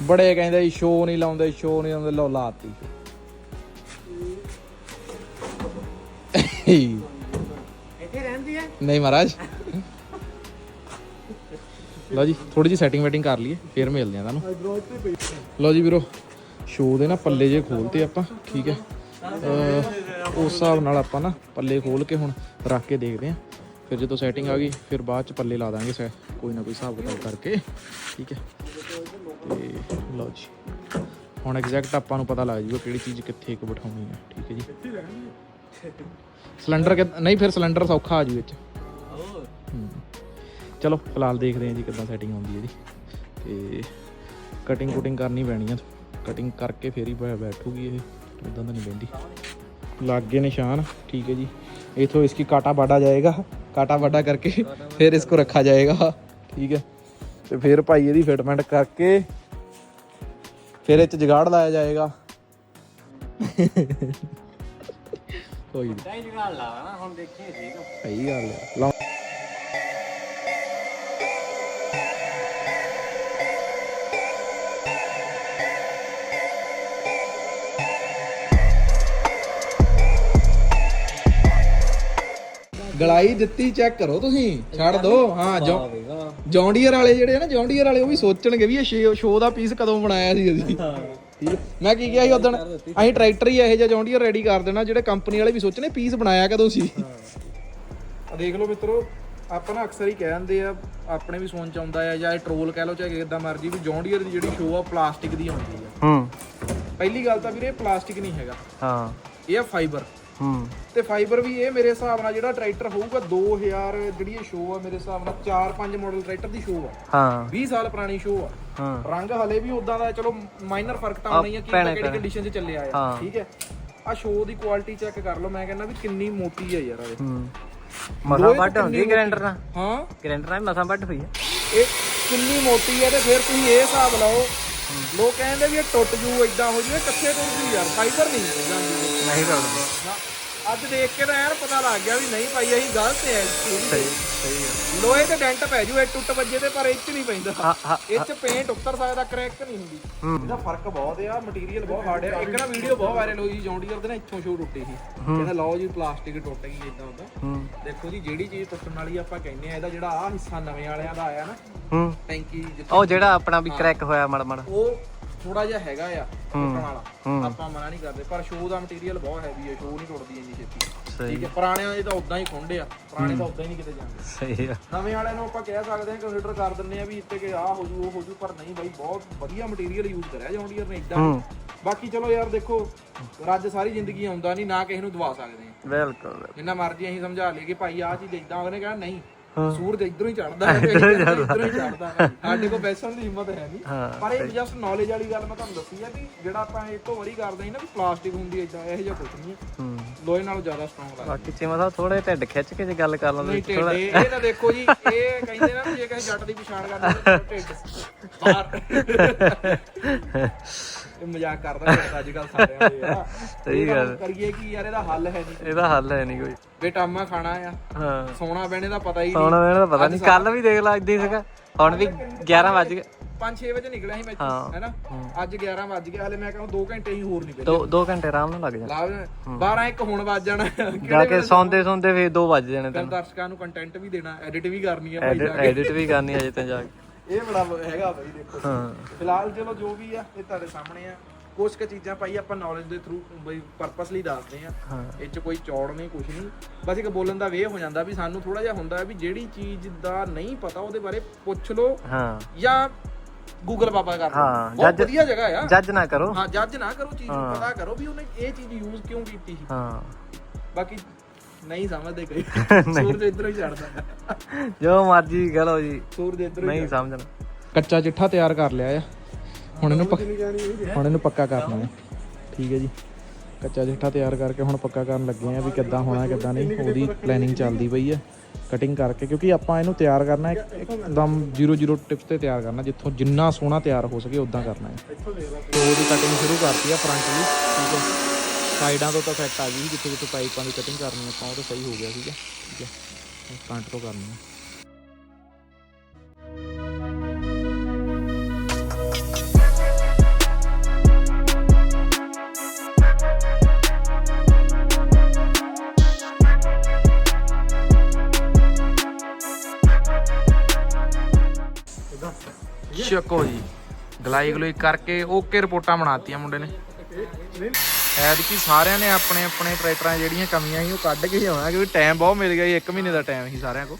ਬੜੇ ਕਹਿੰਦੇ ਜੀ ਸ਼ੋ ਨਹੀਂ ਲਾਉਂਦੇ ਸ਼ੋ ਨਹੀਂ ਲਾਉਂਦੇ ਲਓ ਲਾਤੀ। ਇੱਥੇ ਰਹਿੰਦੀ ਹੈ? ਨਹੀਂ ਮਹਾਰਾਜ। ਲਓ ਜੀ ਥੋੜੀ ਜੀ ਸੈਟਿੰਗ ਵੈਟਿੰਗ ਕਰ ਲਈਏ ਫਿਰ ਮਿਲਦੇ ਆ ਤੁਹਾਨੂੰ। ਲਓ ਜੀ ਵੀਰੋ ਸ਼ੋ ਦੇ ਨਾ ਪੱਲੇ ਜੇ ਖੋਲਤੇ ਆਪਾਂ ਠੀਕ ਹੈ। ਅਹ ਉਸ ਹਿਸਾਬ ਨਾਲ ਆਪਾਂ ਨਾ ਪੱਲੇ ਖੋਲ ਕੇ ਹੁਣ ਰੱਖ ਕੇ ਦੇਖਦੇ ਆ ਫਿਰ ਜਦੋਂ ਸੈਟਿੰਗ ਆ ਗਈ ਫਿਰ ਬਾਅਦ ਚ ਪੱਲੇ ਲਾ ਦਾਂਗੇ ਸੈ ਕੋਈ ਨਾ ਕੋਈ ਹਿਸਾਬ ਕਿਤਾਬ ਕਰਕੇ ਠੀਕ ਹੈ। ਤੇ ਲਓ ਜੀ ਹੁਣ ਐਗਜ਼ੈਕਟ ਆਪਾਂ ਨੂੰ ਪਤਾ ਲੱਗ ਜੂਗਾ ਕਿਹੜੀ ਚੀਜ਼ ਕਿੱਥੇ ਕੁ ਬਿਠਾਉਣੀ ਹੈ ਠੀਕ ਹੈ ਜੀ ਸਿਲੰਡਰ ਕਿ- ਨਹੀਂ ਫਿਰ ਸਿਲੰਡਰ ਸੌਖਾ ਆ ਜੂ ਵਿੱਚ ਹੋਰ ਹਮ। ਚਲੋ ਫਿਲਹਾਲ ਦੇਖਦੇ ਹਾਂ ਜੀ ਕਿੱਦਾਂ ਸੈਟਿੰਗ ਆਉਂਦੀ ਹੈ ਇਹਦੀ ਤੇ ਕਟਿੰਗ ਕੁਟਿੰਗ ਕਰਨੀ ਪੈਣੀ ਆ ਕਟਿੰਗ ਕਰਕੇ ਫੇਰ ਹੀ ਬੈ- ਬੈਠੂਗੀ ਇਹ ਉਦਾਂ ਤਾਂ ਨਹੀਂ ਬੈਂਦੀ ਲੱਗ ਗਏ ਨਿਸ਼ਾਨ ठीक है जी इथो इसकी काटा बाटा जाएगा काटा बाटा करके फिर इसको रखा जाएगा ठीक है ਤੇ ਫਿਰ ਭਾਈ ਇਹਦੀ ਫਿਟਮੈਂਟ ਕਰਕੇ ਫਿਰ ਇਹ ਚ ਜਗਾੜ ਲਾਇਆ ਜਾਏਗਾ। ਕੋਈ ਨਹੀਂ ਜਗਾੜ ਲਾ ਨਾ ਹੁਣ ਦੇਖੀਏ ਠੀਕ। ਸਹੀ ਗੱਲ ਹੈ ਲਓ। ਗਲਾਈ ਦਿੱਤੀ ਚੈੱਕ ਕਰੋ ਤੁਸੀਂ ਛੱਡ ਦੋ। ਹਾਂ ਜੋ ਜੌਂਡੀਅਰ ਵਾਲੇ ਜਿਹੜੇ ਆ ਨਾ ਜੌਂਡੀਅਰ ਵਾਲੇ ਉਹ ਵੀ ਸੋਚਣਗੇ ਵੀ ਇਹ ਸ਼ੋਅ ਦਾ ਪੀਸ ਕਦੋਂ ਬਣਾਇਆ ਸੀ ਅਸੀਂ। ਮੈਂ ਕੀ ਕਿਹਾ ਸੀ ਉਦੋਂ ਅਸੀਂ ਟਰੈਕਟਰ ਹੀ ਇਹੋ ਜਿਹਾ ਜੌਂਡੀਅਰ ਰੈਡੀ ਕਰ ਦੇਣਾ ਜਿਹੜੇ ਕੰਪਨੀ ਵਾਲੇ ਵੀ ਸੋਚਣੇ ਪੀਸ ਬਣਾਇਆ ਕਦੋਂ ਸੀ। ਆ ਦੇਖ ਲਓ ਮਿੱਤਰੋ ਆਪਾਂ ਨਾ ਅਕਸਰ ਹੀ ਕਹਿ ਦਿੰਦੇ ਆ ਆਪਣੇ ਵੀ ਸੋਚ ਚ ਆਉਂਦਾ ਆ ਜਾਂ ਇਹ ਟਰੋਲ ਕਹਿ ਲਓ ਚਾਹੇ ਕਿਦਾਂ ਮਰਜ਼ੀ ਵੀ ਜੌਂਡੀਅਰ ਦੀ ਜਿਹੜੀ ਸ਼ੋਅ ਆ ਪਲਾਸਟਿਕ ਦੀ ਆਉਂਦੀ ਆ। ਹੂੰ। ਪਹਿਲੀ ਗੱਲ ਤਾਂ ਵੀਰੇ ਇਹ ਪਲਾਸਟਿਕ ਨਹੀਂ ਹੈਗਾ। ਹਾਂ। ਇਹ ਆ ਫਾਈਬਰ ਹੂੰ। ਤੇ ਫਾਈਬਰ ਵੀ ਇਹ ਮੇਰੇ ਹਿਸਾਬ ਨਾਲ ਜਿਹੜਾ ਟਰੈਕਟਰ ਹੋਊਗਾ 2000 ਜਿਹੜੀ ਇਹ ਸ਼ੋਅ ਆ ਮੇਰੇ ਹਿਸਾਬ ਨਾਲ 4-5 ਮਾਡਲ ਟਰੈਕਟਰ ਦੀ ਸ਼ੋਅ ਆ। ਹਾਂ। 20 ਸਾਲ ਪੁਰਾਣੀ ਸ਼ੋਅ ਆ। ਹਾਂ। ਰੰਗ ਹਲੇ ਵੀ ਉਦਾਂ ਦਾ ਚਲੋ ਮਾਈਨਰ ਫ਼ਰਕ ਤਾਂ ਆ, ਆਉਣਾ ਹੀ ਆ ਕਿ ਭੈਣੇ, ਕਿਹੜੀ ਭੈਣੇ। ਕੰਡੀਸ਼ਨ 'ਚ ਚੱਲਿਆ ਆ। ਹਾਂ। ਠੀਕ ਹੈ। ਆ ਸ਼ੋਅ ਦੀ ਕੁਆਲਿਟੀ ਚੈੱਕ ਕਰ ਲਓ ਮੈਂ ਕਹਿੰਦਾ ਵੀ ਕਿੰਨੀ ਮੋਟੀ ਆ ਯਾਰ ਇਹ ਹੂੰ। ਮਸਾਂ ਲੋਹੇ ਵੱਟ ਤੋਂ ਹੁੰਦੀ ਗ੍ਰੈਂਡਰ ਨਾਲ? ਹਾਂ। ਗ੍ਰੈਂਡਰ ਨਾਲ ਮਸਾਂ ਵੱਟ ਹੋਈ ਹੈ ਇਹ ਕਿੰਨੀ ਮੋਟੀ ਹੈ ਤੇ ਫਿਰ ਤੁਸੀਂ ਇਹ ਹਿਸਾਬ ਲਾਓ। ਲੋਕ ਕਹਿੰਦੇ ਵੀ ਇਹ ਟੁੱਟ ਜੂ ਇਦਾਂ ਹੋ ਜੂ ਇਹ ਕਿੱਥੇ ਟੁੱਟ ਜੂ ਯਾਰ ਫਾਈਬਰ ਨਹੀਂ। ਜਾਂਦੀ ਨਹੀਂ ਰੜਦਾ ਨਾ, ਅੱਜ ਦੇਖ ਕੇ ਤਾਂ ਯਾਰ ਪਤਾ ਲੱਗ ਗਿਆ ਵੀ ਨਹੀਂ ਭਾਈ ਅਸੀਂ ਗਲਤ ਹੈ ਸਹੀ ਸਹੀ ਹੈ ਲੋਹੇ ਤੇ ਡੈਂਟ ਪੈ ਜੂ ਇਹ ਟੁੱਟ ਵੱਜੇ ਤੇ ਪਰ ਇਹ ਚ ਨਹੀਂ ਪੈਂਦਾ। ਇਹ ਚ ਪੇਂਟ ਉੱਤਰ ਸਕਦਾ ਕਰੈਕ ਨਹੀਂ ਹੁੰਦੀ। ਇਹਦਾ ਫ਼ਰਕ ਬਹੁਤ ਆ ਮਟੀਰੀਅਲ ਬਹੁਤ ਹਾਰਡ ਆ। ਇੱਕ ਨਾ ਵੀਡੀਓ ਬਹੁਤ ਵਾਇਰਲ ਹੋਈ ਜੌਂਡੀਅਰ ਦੇ ਨਾ ਇੱਥੋਂ ਸ਼ੋ ਟੁੱਟੀ ਸੀ। ਕਹਿੰਦਾ ਲਓ ਜੀ ਪਲਾਸਟਿਕ ਟੁੱਟ ਗਈ ਇਦਾਂ ਉਦਾਂ ਦੇਖੋ ਜੀ ਜਿਹੜੀ ਚੀਜ਼ ਟੁੱਟਣ ਵਾਲੀ ਆਪਾਂ ਕਹਿੰਦੇ ਆ ਇਹਦਾ ਜਿਹੜਾ ਆ ਹਿੱਸਾ ਨਵੇਂ ਵਾਲਿਆਂ ਦਾ ਆਇਆ ਨਾ ਹੂੰ। ਟੈਂਕੀ ਜਿੱਥੇ ਉਹ ਜਿਹੜਾ ਆਪਣਾ ਵੀ ਕ੍ਰੈਕ ਹੋਇਆ ਮੜ ਮੜ। ਉਹ ਥੋੜਾ ਜਿਹਾ ਹੈਗਾ ਆ ਟੁੱਟਣ ਵਾਲਾ। ਆਪਾਂ ਮਨਾ ਨਹੀਂ ਕਰਦੇ ਪਰ ਸ਼ੋ ਦਾ ਮਟੀਰੀਅਲ ਬਹੁਤ ਹੈਵੀ ਹੈ ਸ਼ੋ ਨਹੀਂ ਟੁੱਟਦੀ ਇੰਨੀ ਛੇਤੀ। ਠੀਕ ਹੈ ਪੁਰਾਣਿਆਂ ਦੇ ਤਾਂ ਉਦਾਂ ਹੀ ਖੁੰਡੇ ਆ ਪੁਰਾਣੇ ਤਾਂ ਉਦਾਂ ਹੀ ਨਹੀਂ ਕਿਤੇ ਜਾਂਦੇ। ਸਹੀ ਆ। ਨਵੇਂ ਵਾਲਿਆਂ ਨੂੰ ਆਪਾਂ ਕਹਿ ਸਕਦੇ ਹਾਂ ਕੰਸੀਡਰ ਕਰ ਦਿੰਦੇ ਆ ਵੀ ਇੱਥੇ ਕਿ ਆਹ ਹੋ ਜੂ ਉਹ ਹੋ ਜੂ ਪਰ ਨਹੀਂ ਬਾਈ ਬਹੁਤ ਵਧੀਆ ਮਟੀਰੀਅਲ ਯੂਜ਼ ਕਰਿਆ ਜੌਂਡੀਅਰ ਨੇ ਇਦਾਂ ਬਾਕੀ ਚਲੋ ਯਾਰ ਦੇਖੋ ਰੱਜ ਸਾਰੀ ਜ਼ਿੰਦਗੀ ਆਉਂਦਾ ਨਹੀਂ ਨਾ ਕਿਸੇ ਨੂੰ ਦਵਾ ਸਕਦੇ ਬਿਲਕੁਲ ਜਿੰਨਾ ਮਰਜ਼ੀ ਅਸੀਂ ਸਮਝਾ ਲਈਏ ਕਿ ਭਾਈ ਆਹ ਚੀਜ਼ ਇਦਾਂ ਉਹਨੇ ਕਹਿਣਾ ਨਹੀਂ। ਸੂਰਜ ਇਧਰੋਂ ਹੀ ਚੜਦਾ ਹੈ ਇਧਰੋਂ ਹੀ ਚੜਦਾ ਹੈ ਸਾਡੇ ਕੋਲ ਬੈਸਣ ਦੀ ਹਿੰਮਤ ਹੈ ਨਹੀਂ। ਹਾਂ ਪਰ ਇਹ ਜਸਟ ਨੌਲੇਜ ਵਾਲੀ ਗੱਲ ਮੈਂ ਤੁਹਾਨੂੰ ਦੱਸੀ ਆ ਵੀ ਜਿਹੜਾ ਆਪਾਂ ਇਹ ਤੋਂ ਵਰੀ ਕਰਦੇ ਹਾਂ ਨਾ ਵੀ ਪਲਾਸਟਿਕ ਹੁੰਦੀ ਇਦਾਂ ਇਹੋ ਜਿਹਾ ਕੁਝ ਨਹੀਂ ਹੈ। ਹੂੰ। ਲੋਹੇ ਨਾਲੋਂ ਜ਼ਿਆਦਾ ਸਟਰੋਂਗ ਲੱਗਦਾ। ਬਾਕੀ ਚਿਮਾ ਸਾਹਿਬ ਥੋੜੇ ਢਿੱਡ ਖਿੱਚ ਕੇ ਜੇ ਗੱਲ ਕਰ ਲੈਂਦੇ ਢਿੱਡ ਇਹ ਤਾਂ ਦੇਖੋ ਜੀ ਇਹ ਕਹਿੰਦੇ ਨਾ ਵੀ ਜੇ ਕਿਸੇ ਜੱਟ ਦੀ ਪਛਾਣ ਕਰਨੀ ਤਾਂ ਢਿੱਡ। ਬਾਹਰ। ਇਹ ਮਜ਼ਾਕ ਕਰਦਾ ਢਿੱਡ ਅੱਜ ਕੱਲ ਸਾਰਿਆਂ ਦੇ ਆ। ਸਹੀ ਗੱਲ। ਕਰੀਏ ਕੀ ਯਾਰ ਇਹਦਾ ਹੱਲ ਹੈ ਨਹੀਂ। ਇਹਦਾ ਹੱਲ ਹੈ ਨਹੀਂ ਕੋਈ। ਬੇਟਾਮਾ ਖਾਣਾ ਆ। ਹਾਂ। ਸੋਨਾ ਬਹਿਣੇ ਦਾ ਪਤਾ ਹੀ ਹੁਣ ਨਹੀਂ ਮੈਨੂੰ ਤਾਂ ਪਤਾ ਨਹੀਂ। ਕੱਲ ਵੀ ਦੇਖ ਲਾ ਇਦਾਂ ਹੀ ਸੀਗਾ। ਹੁਣ ਵੀ 11 ਵੱਜ ਗਏ। 5-6 ਵਜੇ ਨਿਕਲਿਆ ਸੀ ਮੈਂ ਹਾਂ। ਹੈਨਾ ਅੱਜ 11 ਵੱਜ ਗਏ ਹਲੇ ਮੈਂ ਕਹਿੰਦਾ 2 ਘੰਟੇ ਹੀ ਹੋਰ ਨਿਕਲੇ। ਦੋ ਦੋ ਘੰਟੇ ਆਰਾਮ ਨਾਲ ਲੱਗ ਜਾਣ। ਲਾਭ 12 ਇੱਕ ਹੁਣ ਵੱਜ ਜਾਣਾ। ਜਾ ਕਿਹੜੇ ਕੇ ਸੌਂਦੇ ਸੌਂਦੇ ਫੇਰ 2 ਵੱਜ ਜਾਣੇ ਫਿਰ ਤੈਨੂੰ। ਦਰਸ਼ਕਾਂ ਨੂੰ ਕੰਟੈਂਟ ਵੀ ਦੇਣਾ ਐਡਿਟ ਵੀ ਕਰਨੀ ਆ ਭਾਈ ਜਾ ਕੇ। ਐਡਿਟ ਵੀ ਕਰਨੀ ਅਜੇ ਤਾਂ ਜਾ ਕੇ। ਇਹ ਬੜਾ ਹੈਗਾ ਭਾਈ ਦੇਖੋ। ਹਾਂ। ਫਿਲਹਾਲ ਚਲੋ ਜੋ ਵੀ ਆ ਇਹ ਤੁਹਾਡੇ ਸਾਹਮਣੇ ਆ। ਕੁਝ ਕੁ ਚੀਜ਼ਾਂ ਭਾਈ ਆਪਾਂ ਨੌਲੇਜ ਦੇ ਥਰੂ ਬਈ ਪਰਪਸ ਲਈ ਦੱਸਦੇ ਆ। ਹਾਂ। ਇਹ ਚ ਕੋਈ ਚੌੜ ਨਹੀਂ ਕੁਝ ਨਹੀਂ। ਬਸ ਇੱਕ ਬੋਲਣ ਦਾ ਵੇ ਹੋ ਜਾਂਦਾ ਵੀ ਸਾਨੂੰ ਥੋੜਾ ਜਿਹਾ ਹੁੰਦਾ ਵੀ ਜਿਹੜੀ ਚੀਜ਼ ਦਾ ਨਹੀਂ ਪਤਾ ਉਹਦੇ ਬਾਰੇ ਪੁੱਛ ਲਓ ਹਾਂ। ਜਾਂ ਗੂਗਲ ਬਾਬਾ ਕਰ ਲਓ। ਹਾਂ, ਬਹੁਤ ਜੱਜ- ਵਧੀਆ ਜਗ੍ਹਾ ਆ। ਜੱਜ ਨਾ ਕਰੋ। ਹਾਂ ਜੱਜ ਨਾ ਕਰੋ ਚੀਜ਼ ਨੂੰ ਹਾਂ। ਪਤਾ ਕਰੋ ਵੀ ਉਹਨੇ ਇਹ ਚੀਜ਼ ਯੂਜ਼ ਕਿਉਂ ਕੀਤੀ ਸੀ। ਹਾਂ। ਬਾਕੀ ਨਹੀਂ ਸਮਝਦੇ ਕਈ। ਸੂਰਜ ਇਧਰੋਂ ਹੀ ਚੜਦਾ ਜੋ ਮਰਜ਼ੀ ਕਹ ਲਓ ਜੀ। ਸੂਰਜ ਇਧਰੋਂ ਨਹੀਂ ਸਮਝਣਾ। ਕੱਚਾ ਚਿੱਠਾ ਤਿਆਰ ਕਰ ਲਿਆ ਆ। ਹੁਣ ਇਹਨੂੰ ਪੱਕ- ਹੁਣ ਇਹਨੂੰ ਪੱਕਾ ਕਰਨਾ ਹੈ। ਠੀਕ ਹੈ ਜੀ। ਕੱਚਾ ਚਿੱਠਾ ਤਿਆਰ ਕਰਕੇ ਹੁਣ ਪੱਕਾ ਕਰਨ ਲੱਗੇ ਆ ਵੀ ਕਿੱਦਾਂ ਹੋਣਾ ਕਿੱਦਾਂ ਨਹੀਂ। ਉਹਦੀ ਪਲੈਨਿੰਗ ਚੱਲਦੀ ਪਈ ਹੈ ਕਟਿੰਗ ਕਰਕੇ ਕਿਉਂਕਿ ਆਪਾਂ ਇਹਨੂੰ ਤਿਆਰ ਕਰਨਾ ਇੱਕ- ਇੱਕਦਮ 00 ਟਿਪਸ ਤੇ ਤਿਆਰ ਕਰਨਾ ਜਿੱਥੋਂ ਜਿੰਨਾ ਸੋਹਣਾ ਤਿਆਰ ਹੋ ਸਕੇ ਉਦਾਂ ਕਰਨਾ ਹੈ। ਤੇ ਉਹਦੀ ਕਟਿੰਗ ਸ਼ੁਰੂ ਕਰਤੀ ਆ ਫਰੰਟ ਦੀ। ਠੀਕ ਹੈ। ਸਾਈਡਾਂ ਤੋਂ ਤਾਂ ਸੈੱਟ ਆ ਗਈ ਸੀ, ਜਿੱਥੇ ਜਿੱਥੇ ਪਾਈਪਾਂ ਦੀ ਕਟਿੰਗ ਕਰਨੀ ਆਪਾਂ, ਉਹ ਤਾਂ ਸਹੀ ਹੋ ਗਿਆ ਸੀਗਾ। ਠੀਕ ਹੈ ਫਰੰਟ ਤੋਂ ਕਰਨੀ ਹੈ ਚੱਕੋ ਜੀ ਗਲਾਈ ਗਲੋਈ ਕਰਕੇ ਓਕੇ ਰਿਪੋਰਟਾਂ ਬਣਾਤੀਆਂ ਮੁੰਡੇ ਨੇ। ਐਤਕੀ ਸਾਰਿਆਂ ਨੇ ਆਪਣੇ ਆਪਣੇ ਟਰੈਕਟਰਾਂ 'ਚ ਜਿਹੜੀਆਂ ਕਮੀਆਂ ਸੀ ਉਹ ਕੱਢ ਕੇ ਹੀ ਆਉਣਾ ਕਿਉਂਕਿ ਟਾਈਮ ਬਹੁਤ ਮਿਲ ਗਿਆ ਜੀ 1 ਮਹੀਨੇ ਦਾ ਟਾਈਮ ਸੀ ਸਾਰਿਆਂ ਕੋਲ।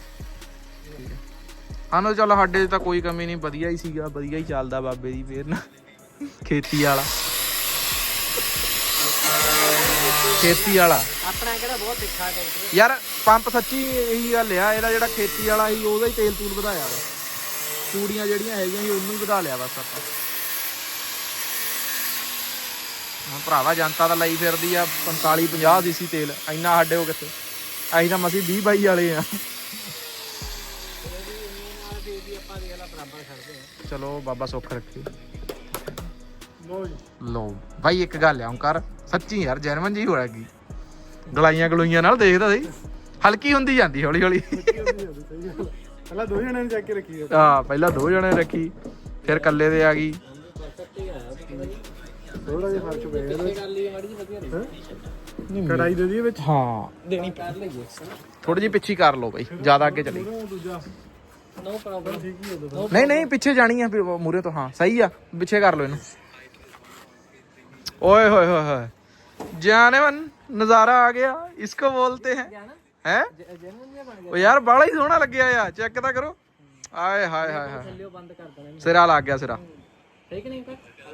ਹਾਂ। ਚੱਲ ਸਾਡੇ 'ਚ ਤਾਂ ਕੋਈ ਕਮੀ ਨਹੀਂ ਵਧੀਆ ਹੀ ਸੀਗਾ ਵਧੀਆ ਹੀ ਚੱਲਦਾ ਬਾਬੇ ਦੀ ਫੇਰ ਨਾ ਖੇਤੀ ਵਾਲਾ। ਖੇਤੀ ਵਾਲਾ। ਆਪਣਾ ਕਿਹੜਾ ਬਹੁਤ ਤਿੱਖਾ ਟਰੈਕਟਰ। ਯਾਰ ਪੰਪ ਸੱਚੀ ਇਹੀ ਗੱਲ ਆ ਇਹਦਾ ਜਿਹੜਾ ਖੇਤੀ ਵਾਲਾ ਸੀ ਉਹਦਾ ਹੀ ਤੇਲ ਤੂਲ ਵਧਾਇਆ ਵਾ। ਚੂੜੀਆਂ ਜਿਹੜੀਆਂ ਹੈਗੀਆਂ ਸੀ ਉਹਨੂੰ ਹੀ ਵਧਾ ਲਿਆ ਬਸ ਆਪਾਂ। ਹਾਂ ਭਰਾਵਾ ਜਨਤਾ ਤਾਂ ਲਈ ਫਿਰਦੀ ਆ 45 50 ਦੀ ਸੀ ਤੇਲ ਇੰਨਾ ਸਾਡੇ ਉਹ ਕਿੱਥੇ? ਅਸੀਂ ਤਾਂ ਮਸੀ 20 22 ਵਾਲੇ ਆ। ਚਲੋ ਬਾਬਾ ਸੁੱਖ ਰੱਖੇ। ਲੋ ਭਾਈ ਇੱਕ ਗੱਲ ਆ ਹੁਣ ਕਰ। ਸੱਚੀ ਯਾਰ ਜਰਮਨ ਜੀ ਹੋ ਗਈ ਗਲਾਈਆਂ ਗਲੋਈਆਂ ਨਾਲ ਦੇਖਦਾ ਸੀ। ਹਲਕੀ ਹੁੰਦੀ ਜਾਂਦੀ ਹੌਲੀ ਹੌਲੀ ਪਹਿਲਾਂ ਦੋ ਜਣਿਆਂ ਨੂੰ ਚੱਕ ਕੇ ਰੱਖੀ ਆ। ਪਹਿਲਾਂ ਦੋ ਜਣੇ ਰੱਖੀ ਫਿਰ ਕੱਲੇ ਦੇ ਆ ਗਈ। ਥੋੜਾ ਜਿਹਾ ਫਰਕ ਪਿਆ ਇਹਦਾ ਨਹੀਂ ਕੜਾਈ ਦੇ ਦਈਏ ਵਿੱਚ ਹਾਂ ਦੇਣੀ ਕਰ ਲਈਏ ਥੋੜੀ ਜਿਹੀ ਪਿੱਛੇ ਕਰ ਲਓ ਬਾਈ ਜ਼ਿਆਦਾ ਅੱਗੇ ਚਲੀ ਉਹ ਦੂਜਾ ਨੋ ਪ੍ਰੋਬਲਮ ਠੀਕ ਹੀ ਉਹਦਾ ਨਹੀਂ ਨਹੀਂ ਪਿੱਛੇ ਜਾਣੀ ਆ ਮੂਰੇ ਤੋਂ ਹਾਂ ਸਹੀ ਆ ਪਿੱਛੇ ਕਰ ਲਓ ਇਹਨੂੰ ਓਏ ਹੋਏ ਹੋਏ ਹੋਏ ਜਾਨਵਨ ਨਜ਼ਾਰਾ ਆ ਗਿਆ ਇਸਕੋ ਬੋਲਤੇ ਹੈ ਹੈ ਉਹ ਯਾਰ ਬਾਲਾ ਹੀ ਸੋਹਣਾ ਲੱਗਿਆ ਆ ਚੈੱਕ ਤਾਂ ਕਰੋ ਆਏ ਹਾਏ ਹਾਏ ਹਾਏ ਸਿਰਾ ਲੱਗ ਗਿਆ ਸਿਰਾ ਠੀਕ ਨਹੀਂ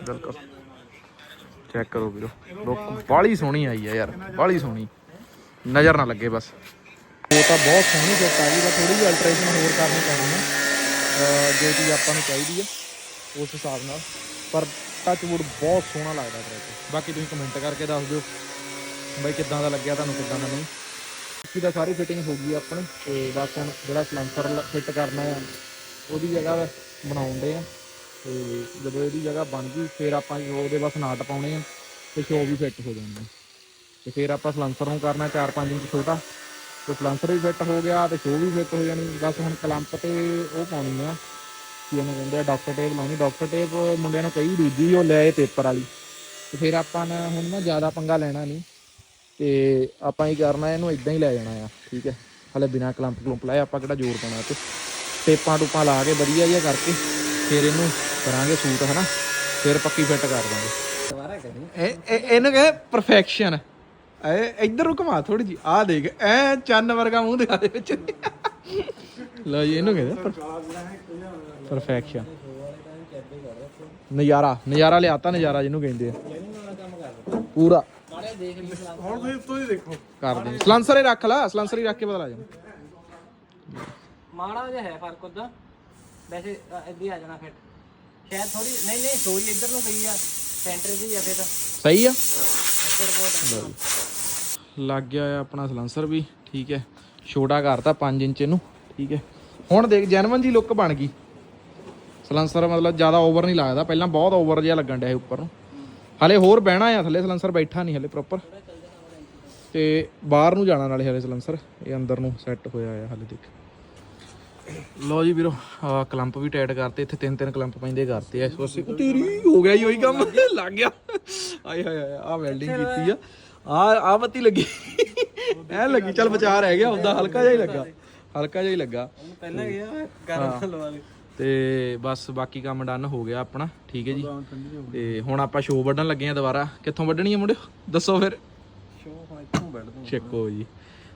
ਬਿਲਕੁਲ ਚੈੱਕ ਕਰੋ ਵੀਰੋ। ਲੁੱਕ ਬਾਲੀ ਸੋਹਣੀ ਆਈ ਆ ਯਾਰ, ਬਾਲੀ ਸੋਹਣੀ। ਨਜ਼ਰ ਨਾ ਲੱਗੇ ਬਸ। ਉਹ ਤਾਂ ਬਹੁਤ ਸੋਹਣੀ ਫਿੱਟ ਆ ਗਈ, ਬਸ ਥੋੜੀ ਜਿਹੀ ਅਲਟਰੇਸ਼ਨ ਹੋਰ ਕਰਨੀ ਪੈਣੀ ਹੈ ਜੋ ਚੀਜ਼ ਆਪਾਂ ਨੂੰ ਚਾਹੀਦੀ ਆ, ਉਸ ਹਿਸਾਬ ਨਾਲ। ਪਰ ਟੱਚਵੁੱਡ ਬਹੁਤ ਸੋਹਣਾ ਲੱਗਦਾ ਟਰੈਕ ਬਾਕੀ ਤੁਸੀਂ ਕਮੈਂਟ ਕਰਕੇ ਦੱਸ ਦਿਓ ਬਾਈ ਕਿੱਦਾਂ ਦਾ ਲੱਗਿਆ, ਤੁਹਾਨੂੰ ਕਿੱਦਾਂ ਦਾ ਨਹੀਂ। ਬਾਕੀ ਦਾ ਸਾਰੀ ਫਿਟਿੰਗ ਹੋ ਗਈ ਆਪਣੀ, ਤੇ ਬਸ ਹੁਣ ਜਿਹੜਾ ਸਲੈਂਸਰ ਫਿੱਟ ਕਰਨਾ ਆ, ਉਹਦੀ ਜਗ੍ਹਾ ਬਣਾਉਂਦੇ ਆ। ਤੇ ਜਦੋਂ ਇਹਦੀ ਜਗ੍ਹਾ ਬਣ ਗਈ, ਫਿਰ ਆਪਾਂ ਉਹਦੇ ਬਸ ਨਾਟ ਪਾਉਣੇ ਆ ਤੇ ਸ਼ੋ ਵੀ ਫਿੱਟ ਹੋ ਜਾਣੀ ਆ ਤੇ ਫਿਰ ਆਪਾਂ ਸਲੰਸਰ ਨੂੰ ਕਰਨਾ 4-5 ਇੰਚ ਛੋਟਾ। ਤੇ ਸਲੰਸਰ ਵੀ ਫਿੱਟ ਹੋ ਗਿਆ ਤੇ ਸ਼ੋ ਵੀ ਫਿੱਟ ਹੋ ਜਾਣੀ। ਬਸ ਹੁਣ ਕਲੰਪ ਤੇ ਉਹ ਪਾਉਣੀ ਆ। ਕੀ ਉਹਨੂੰ ਕਹਿੰਦੇ ਆ ਡਾਕਟਰ ਟੇਪ ਲਾਉਣੀ। ਡਾਕਟਰ ਟੇਪ ਮੁੰਡਿਆਂ ਨੂੰ ਕਈ ਦੂਜੀ ਉਹ ਲੈ ਪੇਪਰ ਵਾਲੀ। ਤੇ ਫਿਰ ਆਪਾਂ ਨੇ ਹੁਣ ਨਾ ਜ਼ਿਆਦਾ ਪੰਗਾ ਲੈਣਾ ਨਹੀਂ। ਤੇ ਆਪਾਂ ਹੀ ਕਰਨਾ, ਇਹਨੂੰ ਇਦਾਂ ਹੀ ਲੈ ਜਾਣਾ ਆ, ਠੀਕ ਹੈ। ਹਲੇ ਬਿਨਾ ਕਲੰਪ ਕਲੰਪ ਲਾਏ, ਆਪਾਂ ਕਿਹੜਾ ਜ਼ੋਰ ਪਾਉਣਾ ਤੇ ਟੇਪਾਂ ਟੂਪਾਂ ਲਾ ਕੇ ਵਧੀਆ ਜਿਹਾ ਕਰਕੇ। ਫਿਰ ਇਹਨੂੰ ਕਰਾਂਗੇ ਸੂਟ ਹਨਾ? ਫਿਰ ਪੱਕੀ ਫਿੱਟ ਕਰ ਦਾਂਗੇ। ਦੁਬਾਰਾ ਕਰੀ ਇਹ ਇਹ- ਇਹਨੂੰ ਕਹੇ ਪਰਫੈਕਸ਼ਨ ਐ ਇੱਧਰ ਨੂੰ ਘੁਮਾ ਥੋੜੀ ਜੀ ਆਹ ਦੇਖ ਐ ਚੰਨ ਵਰਗਾ ਮੂੰਹ ਦਿਖਾ ਦੇ ਵਿੱਚ। ਲਓ ਜੀ ਇਹਨੂੰ ਕਹਿੰਦੇ ਪਰਫੈਕਸ਼ਨ ਨਜ਼ਾਰਾ ਨਜ਼ਾਰਾ ਲਿਆਤਾ ਨਜ਼ਾਰਾ ਜਿਹਨੂੰ ਕਹਿੰਦੇ ਆ। ਪੂਰਾ। ਹੁਣ ਤੁਸੀਂ ਉੱਤੋਂ ਹੀ ਦੇਖੋ। ਕਰਦੇ ਸਲੈਂਸਰ ਹੀ ਰੱਖ ਲੈ ਸਲੈਂਸਰ ਹੀ ਰੱਖ ਕੇ ਲੱਗ ਜਾਣਾ। ਮਾੜਾ ਜਿਹਾ ਹੈ ਫ਼ਰਕ ਉਹਦਾ ਵੈਸੇ ਅ, ਏਦਾਂ ਹੀ ਆ ਜਾਣਾ ਫਿੱਟ ਸ਼ਾਇਦ ਥੋੜੀ ਨਹੀਂ ਨਹੀਂ ਸੋਈ ਇੱਧਰ ਨੂੰ ਗਈ ਆ ਸੈਂਟਰ ਦੀ ਆ ਫਿਰ। ਤਾਂ ਸਹੀ ਆ। ਲੱਗ ਗਿਆ ਆ ਆਪਣਾ ਸਲੈਂਸਰ ਵੀ ਠੀਕ ਹੈ। ਛੋਟਾ ਕਰਤਾ 5 ਇੰਚ ਇਹਨੂੰ ਠੀਕ ਹੈ। ਹੁਣ ਦੇਖ ਜੈਨਵਨ ਜੀ ਲੁੱਕ ਬਣ ਗਈ। ਸਲੈਂਸਰ ਮਤਲਬ ਜ਼ਿਆਦਾ ਓਵਰ ਨਹੀਂ ਲੱਗਦਾ। ਪਹਿਲਾਂ ਬਹੁਤ ਓਵਰ ਜਿਹਾ ਲੱਗਣ ਡਿਆ ਸੀ ਉੱਪਰ ਨੂੰ। ਹਲੇ ਹੋਰ ਬਹਿਣਾ ਆ ਥੱਲੇ ਸਲੈਂਸਰ ਬੈਠਾ ਨਹੀਂ ਹਲੇ ਪ੍ਰੋਪਰ ਤੇ ਬਾਹਰ ਨੂੰ ਜਾਣਾ ਨਾਲੇ ਹਲੇ ਸਲੈਂਸਰ। ਇਹ ਅੰਦਰ ਨੂੰ ਸੈੱਟ ਹੋਇਆ ਆ ਹਲੇ ਦੇਖ। ਲੋ ਜੀ ਵੀਰੋ ਆ ਕਲੰਪ ਵੀ ਟਾਈਟ ਕਰਤੇ ਇੱਥੇ ਤਿੰਨ ਤਿੰਨ ਕਲੰਪ ਪੈਂਦੇ ਕਰਤੇ ਪਾਸੇ ਉਹ ਤੇਰੀ ਹੋ ਗਿਆ ਹੀ ਉਹੀ ਕੰਮ। ਲੱਗ ਗਿਆ। ਆਏ ਹਾਏ ਆ ਵੈਲਡਿੰਗ ਕੀਤੀ ਆ। ਆ ਆ ਬੱਤੀ ਲੱਗੀ। ਐ ਲੱਗੀ ਚੱਲ ਬਚਾ ਰਹਿ ਗਿਆ ਹੁੰਦਾ ਹਲਕਾ ਜਿਹਾ ਹੀ ਲੱਗਾ। ਹਲਕਾ ਜਿਹਾ ਹੀ ਲੱਗਾ। ਪਹਿਲਾਂ ਗਿਆ ਗਰਮ ਲਵਾ ਲਈ। ਤੇ ਬਸ ਬਾਕੀ ਕੰਮ ਡਨ ਹੋ ਗਿਆ ਆਪਣਾ ਠੀਕ ਹੈ ਜੀ। ਤੇ ਹੁਣ ਆਪਾਂ ਸ਼ੋਅ ਵੱਢਣ ਲੱਗੇ ਆ ਦੁਬਾਰਾ। ਕਿੱਥੋਂ ਵੱਢਣੀ ਆ ਮੁੰਡਿਓ? ਦੱਸੋ ਫਿਰ। ਸ਼ੋ ਹੁਣ ਇੱਥੋਂ ਬੈਠ ਦੂੰ ਚੱਕੋ ਜੀ।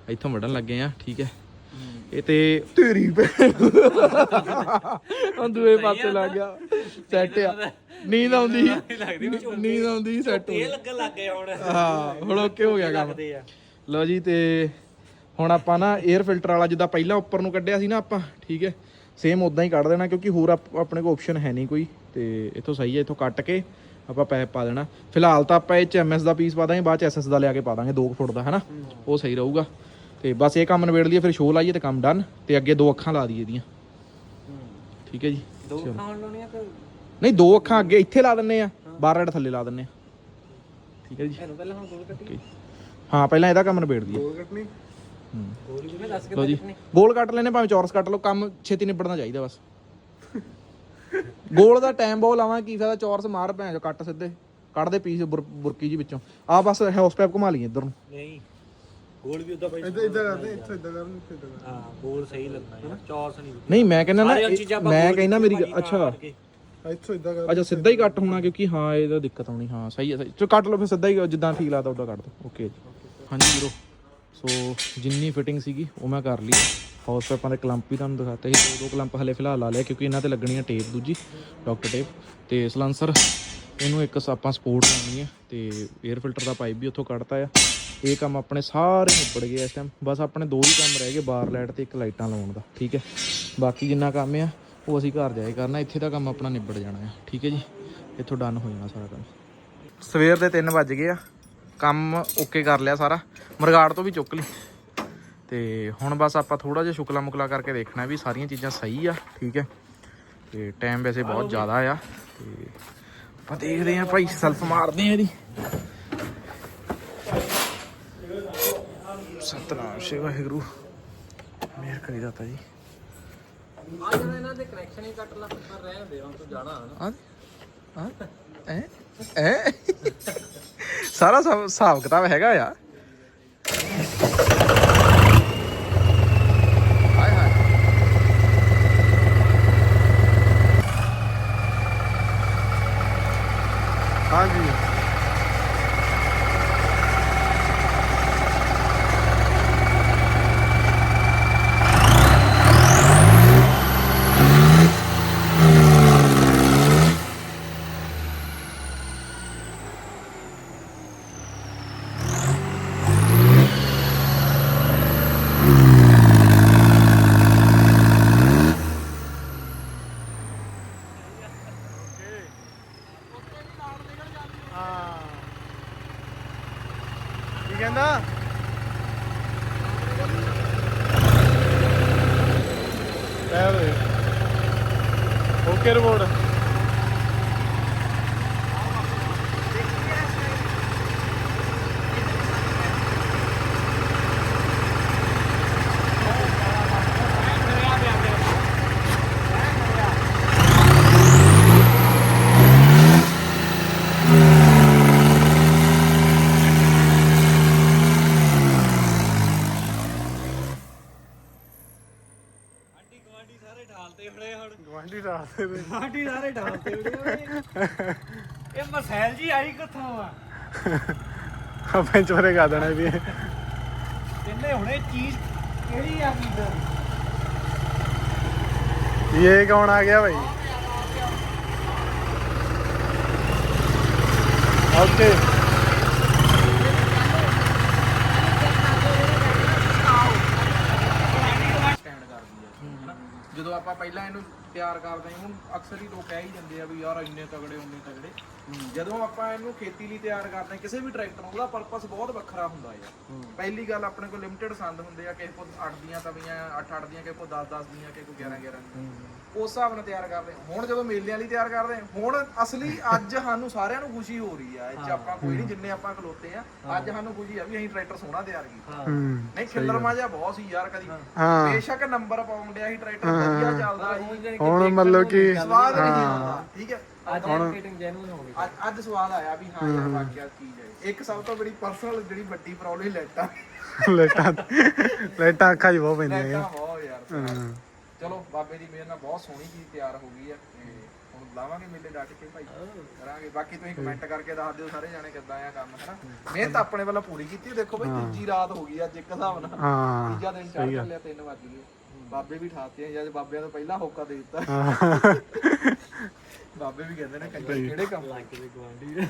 ਇੱਥੋਂ ਵੱਢਣ ਲੱਗੇ ਆ ਠੀਕ ਹੈ। ਇਹ ਤੇ ਤੇਰੀ ਭੈਣ। ਦੂਏ ਪਾਸੇ ਲੱਗ ਗਿਆ। ਸੈੱਟ ਆ। ਨੀਂਦ ਆਉਂਦੀ ਨੀਂਦ ਆਉਂਦੀ ਸੈੱਟ ਹੋ ਗਿਆ ਲੱਗਣ ਲੱਗ ਗਏ ਹੁਣ। ਹਾਂ ਹੁਣ ਓਕੇ ਹੋ ਗਿਆ ਕੰਮ। ਲਓ ਜੀ ਤੇ ਹੁਣ ਆਪਾਂ ਨਾ 에ਅਰ ਫਿਲਟਰ ਵਾਲਾ ਜਿੱਦਾਂ ਪਹਿਲਾਂ ਉੱਪਰ ਨੂੰ ਕੱਢਿਆ ਸੀ ਨਾ ਆਪਾਂ ਠੀਕ ਹੈ? ਸੇਮ ਉਦਾਂ ਹੀ ਕੱਢ ਦੇਣਾ ਕਿਉਂਕਿ ਹੋਰ ਆਪ- ਆਪਣੇ ਕੋਲ ਆਪਸ਼ਨ ਹੈ ਨਹੀਂ ਕੋਈ। ਤੇ ਇੱਥੋਂ ਸਹੀ ਹੈ ਇੱਥੋਂ ਕੱਟ ਕੇ ਆਪਾਂ ਪੈਪ ਪਾ ਦੇਣਾ। ਫਿਲਹਾਲ ਤਾਂ ਆਪਾਂ ਇਹ ਚ ਐਮਐਸ ਦਾ ਪੀਸ ਪਾ ਦਾਂਗੇ ਬਾਅਦ ਚ ਐਸਐਸ ਦਾ ਲਿਆ ਕੇ ਪਾ ਦਾਂਗੇ 2 ਫੁੱਟ ਦਾ ਹੈਨਾ? ਉਹ ਸਹੀ ਰਹੂਗਾ। ਤੇ ਬਸ ਇਹ ਕੰਮ ਨਿਬੇੜ ਲਈਏ ਫਿਰ ਸ਼ੋਅ ਲਾਈਏ ਤੇ ਕੰਮ ਡਨ ਤੇ ਅੱਗੇ ਦੋ ਅੱਖਾਂ ਲਾ ਦਈਏ ਇਹਦੀਆਂ। ਠੀਕ ਹੈ ਜੀ? ਦੋ ਖਾਣ ਲਾਉਣੀਆਂ ਕਿ ਨਹੀਂ ਦੋ ਅੱਖਾਂ ਅੱਗੇ ਇੱਥੇ ਲਾ ਦਿੰਨੇ ਆ ਬਾਹਰ ਰੈਡ ਥੱਲੇ ਲਾ ਦਿੰਨੇ ਆ। ਠੀਕ ਹੈ ਜੀ? ਇਹਨੂੰ ਪਹਿਲਾਂ ਹੁਣ ਗੋਲ ਕੱਟੀ। ਹਾਂ ਪਹਿਲਾਂ ਇਹਦਾ ਕੰਮ ਨਿਬੇੜ ਦਈਏ ਹੋਰ ਕੱਟਣੀ। ਹੂੰ। ਗੋਲ ਕਿਵੇਂ ਦੱਸ ਕੇ ਲੋ ਜੀ ਗੋਲ ਕੱਟ ਲੈਨੇ ਭਾਵੇਂ ਚੌਰਸ ਕੱਟ ਲਓ ਕੰਮ ਛੇਤੀ ਨਿਬੜਨਾ ਚਾਹੀਦਾ ਬਸ। ਗੋਲ ਦਾ ਟਾਈਮ ਬਹੁਤ ਲਾਵਾਂ ਕੀ ਫਾਇਦਾ ਚੌਰਸ ਮਾਰ ਭੈਣ ਚੋ ਕੱਟ ਸਿੱਧੇ। ਕੱਢ ਦੇ ਪੀਸ ਬੁਰਕੀ ਜੀ ਵਿੱਚੋਂ। ਆ ਬਸ ਹਾਊਸ ਪੈਪ ਘੁਮਾ ਲਈਏ ਇੱਧਰ ਨੂੰ। ਨਹੀਂ। ਗੋਲ ਵੀ ਉਦਾਂ ਇੱਦਾਂ ਇੱਦਾਂ ਕਰਦੇ ਇੱਥੋਂ ਇੱਦਾਂ ਕਰਨ ਇੱਥੋਂ ਇੱਦਾਂ ਕਰਨ। ਹਾਂ ਗੋਲ ਸਹੀ ਲੱਗਣਾ ਹੈ ਚੌਰਸ ਨਹੀਂ ਨਹੀਂ ਮੈਂ ਕਹਿੰਦਾ ਨਾ ਸਾਰੀਆਂ ਇਹ- ਚੀਜ਼ਾਂ ਆਪਾਂ ਮੈਂ ਗੋਲ ਕਹਿੰਦਾ ਮੇਰੀ ਕੀਤੀ ਅੱਛਾ। ਹਾਂ, ਇੱਥੋਂ ਇੱਦਾਂ ਕਰ ਅੱਛਾ ਸਿੱਧਾ ਹੀ ਕੱਟ ਹੋਣਾ ਕਿਉਂਕਿ ਹਾਂ ਇਹਦਾ ਦਿੱਕਤ ਆਉਣੀ ਹਾਂ ਸਹੀ ਹੈ ਸਹੀ। ਚੋ ਕੱਟ ਲਓ ਫਿਰ ਸਿੱਧਾ ਹੀ ਜਿੱਦਾਂ ਠੀਕ ਲੱਗਦਾ ਉਦਾਂ ਕੱਟ ਦਿਓ। ਓਕੇ ਜੀ। ਹਾਂਜੀ ਵੀਰੋ ਸੋ ਜਿੰਨੀ ਫਿਟਿੰਗ ਸੀਗੀ ਉਹ ਮੈਂ ਕਰ ਲਈ। ਹਾਊਸ ਪੈਪਾਂ ਦੇ ਕਲੰਪ ਵੀ ਤੁਹਾਨੂੰ ਦਿਖਾਤੇ ਸੀ ਦੋ ਦੋ ਕਲੰਪ ਹਲੇ ਫਿਲਹਾਲ ਲਾ ਲਿਆ ਕਿਉਂਕਿ ਇਹਨਾਂ ਤੇ ਲੱਗਣੀ ਹੈ ਟੇਪ ਦੂਜੀ ਡਾਕਟਰ ਟੇਪ ਤੇ ਸਲੈਂਸਰ ਇਹਨੂੰ ਇੱਕ ਸ- ਆਪਾਂ ਸਪੋਰਟ ਲਾਉਣੀ ਹੈ ਤੇ 에ਅਰ ਫਿਲਟਰ ਦਾ ਪਾਈਪ ਵੀ ਉੱਥੋਂ ਕੱਢਤਾ ਆ। ਇਹ ਕੰਮ ਆਪਣੇ ਸਾਰੇ ਨਿਬੜ ਗਏ ਇਸ ਟਾਈਮ ਬਸ ਆਪਣੇ ਦੋ ਹੀ ਕੰਮ ਰਹਿ ਗਏ ਬਾਰ ਲਾਈਟ ਤੇ ਇੱਕ ਲਾਈਟਾਂ ਲਾਉਣ ਦਾ, ਠੀਕ ਹੈ। ਬਾਕੀ ਜਿੰਨਾ ਕੰਮ ਆ, ਉਹ ਅਸੀਂ ਘਰ ਜਾਏ ਕਰਨਾ, ਇੱਥੇ ਦਾ ਕੰਮ ਆਪਣਾ ਨਿਬੜ ਜਾਣਾ ਆ, ਠੀਕ ਹੈ ਜੀ। ਇੱਥੋਂ ਡਨ ਹੋ ਜਾਣਾ ਸਾਰਾ ਕੰਮ। ਸਵੇਰ ਦੇ 3 ਵੱਜ ਗਏ ਆ, ਕੰਮ ਓਕੇ ਕਰ ਲਿਆ ਸਾਰਾ। ਮਰਗਾੜ ਤੋਂ ਵੀ ਚੁੱਕ ਲਈ। ਤੇ ਹੁਣ ਬਸ ਆਪਾਂ ਥੋੜਾ ਜਿਹਾ ਸ਼ੁਕਲਾ ਮੁਕਲਾ ਕਰਕੇ ਦੇਖਣਾ ਵੀ ਸਾਰੀਆਂ ਚੀਜ਼ਾਂ ਸਹੀ ਆ, ਠੀਕ ਹੈ। ਤੇ ਟਾਈਮ ਵੈਸੇ ਬਹੁਤ ਜ਼ਿਆਦਾ ਆ, ਤੇ ਆਪਾਂ ਦੇਖਦੇ ਆ ਭਾਈ ਸੈਲਫ ਮਾਰਦੇ ਆ ਇਹਦੀ। ਸਤਨਾਮ ਸ਼ਿਵ ਵਾਹਿਗੁਰੂ। ਮਿਹਰ ਕਰੀ ਦਾਤਾ ਜੀ। ਆ ਜਣਾ ਇਹਨਾਂ ਦੇ ਕਨੈਕਸ਼ਨ ਹੀ ਕੱਟ ਲਾ ਪਰ ਰਹਿਣ ਦੇ ਹੁਣ ਤੂੰ ਜਾਣਾ ਆ ਆ ਐ ਐ। ਸਾਰਾ ਹਿਸਾਬ ਕਿਤਾਬ ਹੈਗਾ ਆ ਹਾਏ ਹਾਏ ਹਾਂਜੀ ਕਹਿੰਦਾ ਲੈ ਵੇ ਓਕੇ ਰਿਪੋਰਟ ਗਵਾਂਢੀ ਰਾਤ ਦੇ ਵਿੱਚ ਸਾਡੀ ਸਾਰੇ ਢਾਲਤੇ ਇਹ ਮਸੈਲ ਜੀ ਆਈ ਕਿੱਥੋਂ ਆ? ਆ ਬੈਂਚ ਪਰੇ ਗਾ ਦੇਣਾ ਵੀ। ਕਹਿੰਦੇ ਹੁਣੇ ਚੀਜ਼ ਕਿਹੜੀ ਆ ਕੀ ਇਹ ਕੌਣ ਆ ਗਿਆ ਭਾਈ ਓਕੇ। ਜਦੋਂ ਆਪਾਂ ਪਹਿਲਾਂ ਇਹਨੂੰ ਤਿਆਰ ਕਰਦੇ ਹਾਂ। ਹੁਣ ਅਕਸਰ ਹੀ ਲੋਕ ਕਹਿ ਹੀ ਜਾਂਦੇ ਆ ਵੀ ਯਾਰ ਇੰਨੇ ਤਗੜੇ ਇੰਨੇ ਤਗੜੇ। ਜਦੋਂ ਆਪਾਂ ਇਹਨੂੰ ਖੇਤੀ ਲਈ ਤਿਆਰ ਕਰਦੇ ਹਾਂ ਕਿਸੇ ਵੀ ਟਰੈਕਟਰ ਨੂੰ ਉਹਦਾ ਪਰਪਸ ਬਹੁਤ ਵੱਖਰਾ ਹੁੰਦਾ ਹੈ। ਪਹਿਲੀ ਗੱਲ ਆਪਣੇ ਕੋਲ ਲਿਮਟਿਡ ਸੰਦ ਹੁੰਦੇ ਆ ਕਿਸੇ ਕੋਲ 8 ਦੀਆਂ ਤਵੀਆਂ 8 8 ਦੀਆਂ ਕਿਸੇ ਕੋਲ 10 10 ਦੀਆਂ ਕਿਸੇ ਕੋਲ 11 11 ਉਸ ਹਿਸਾਬ ਨਾਲ ਤਿਆਰ ਕਰਦੇ ਹਾਂ। ਹੁਣ ਜਦੋਂ ਮੇਲਿਆਂ ਲਈ ਤਿਆਰ ਕਰਦੇ ਹਾਂ, ਹੁਣ ਅਸਲੀ ਅੱਜ ਸਾਨੂੰ ਸਾਰਿਆਂ ਨੂੰ ਖੁਸ਼ੀ ਹੋ ਰਹੀ ਆ। ਇਹ ਚ ਆਪਾਂ ਕੋਈ ਨਹੀਂ ਜਿੰਨੇ ਆਪਾਂ ਖਲੋਤੇ ਆ ਅੱਜ ਸਾਨੂੰ ਖੁਸ਼ੀ ਆ ਵੀ ਅਸੀਂ ਟਰੈਕਟਰ ਸੋਹਣਾ ਤਿਆਰ ਕੀਤਾ। ਹੂੰ। ਨਹੀਂ ਖਿੱਲਰਮਾ ਜਿਹਾ ਬਹੁਤ ਸੀ ਯਾਰ ਕਦੀ। ਹਾਂ। ਬੇਸ਼ੱਕ ਨੰਬਰ ਪਾਉਣ ਡਿਆ ਸੀ ਟਰੈਕਟਰ ਵਧੀਆ ਚੱਲਦਾ ਸੀ। ਹੁਣ ਮਤਲਬ ਕਿ ਸਵਾਦ ਨਹੀਂ ਆਉਂਦਾ ਠੀਕ ਹੈ? ਅੱਜ ਮਾਰਕੀਟਿੰਗ ਜੈਨੂਨ ਹੋ ਗਈ ਅੱਜ ਅੱਜ ਸਵਾਦ ਆਇਆ ਵੀ ਹਾਂ ਯਾਰ ਵਾਕਿਆ ਚੀਜ਼ ਹੈ ਇੱਕ ਸਭ ਤੋਂ ਬੜੀ ਪਰਸਨਲ ਜਿਹੜੀ ਵੱਡੀ ਪ੍ਰੋਬਲਮ ਲੈਟਾਂ ਲਾਈਟਾਂ ਲਾਈਟਾਂ ਅੱਖਾਂ 'ਚ ਬਹੁਤ ਪੈਂਦੀਆਂ ਲੈਟਾਂ ਆ ਬਹੁਤ ਯਾਰ ਹਾਂ। ਚਲੋ ਬਾਬੇ ਦੀ ਮਿਹਰ ਨਾਲ ਬਹੁਤ ਸੋਹਣੀ ਚੀਜ਼ ਤਿਆਰ ਹੋ ਗਈ ਹੈ ਤੇ ਹੁਣ ਲਾਵਾਂਗੇ ਮੇਲੇ ਡੱਟ ਕੇ ਭਾਈ ਕਰਾਂਗੇ। ਬਾਕੀ ਤੁਸੀਂ ਕਮੈਂਟ ਕਰਕੇ ਦੱਸ ਦਿਓ ਸਾਰੇ ਜਾਣੇ ਕਿੱਦਾਂ ਆ ਕੰਮ ਹਨਾ? ਮਿਹਨਤ ਆਪਣੇ ਵੱਲੋਂ ਪੂਰੀ ਕੀਤੀ ਦੇਖੋ ਭਾਈ ਤੀਜੀ ਰਾਤ ਹੋ ਗਈ ਅੱਜ ਇੱਕ ਹਿਸਾਬ ਨਾਲ। ਹਾਂ ਤੀਜਾ ਦਿਨ ਚੜ੍ਹ ਚੱਲਿਆ 3 ਵਜ ਗਏ। ਬਾਬੇ ਵੀ ਠਾਤੇ ਆ ਜਦ ਬਾਬਿਆਂ ਤੋਂ ਪਹਿਲਾਂ ਹੋਕਾ ਦੇ ਦਿੱਤਾ। ਬਾਬੇ ਵੀ ਕਹਿੰਦੇ ਨੇ ਕਿਹੜੇ ਕੰਮ? ਲੱਗ ਵਿੱਚ ਗਵਾਂਢੀ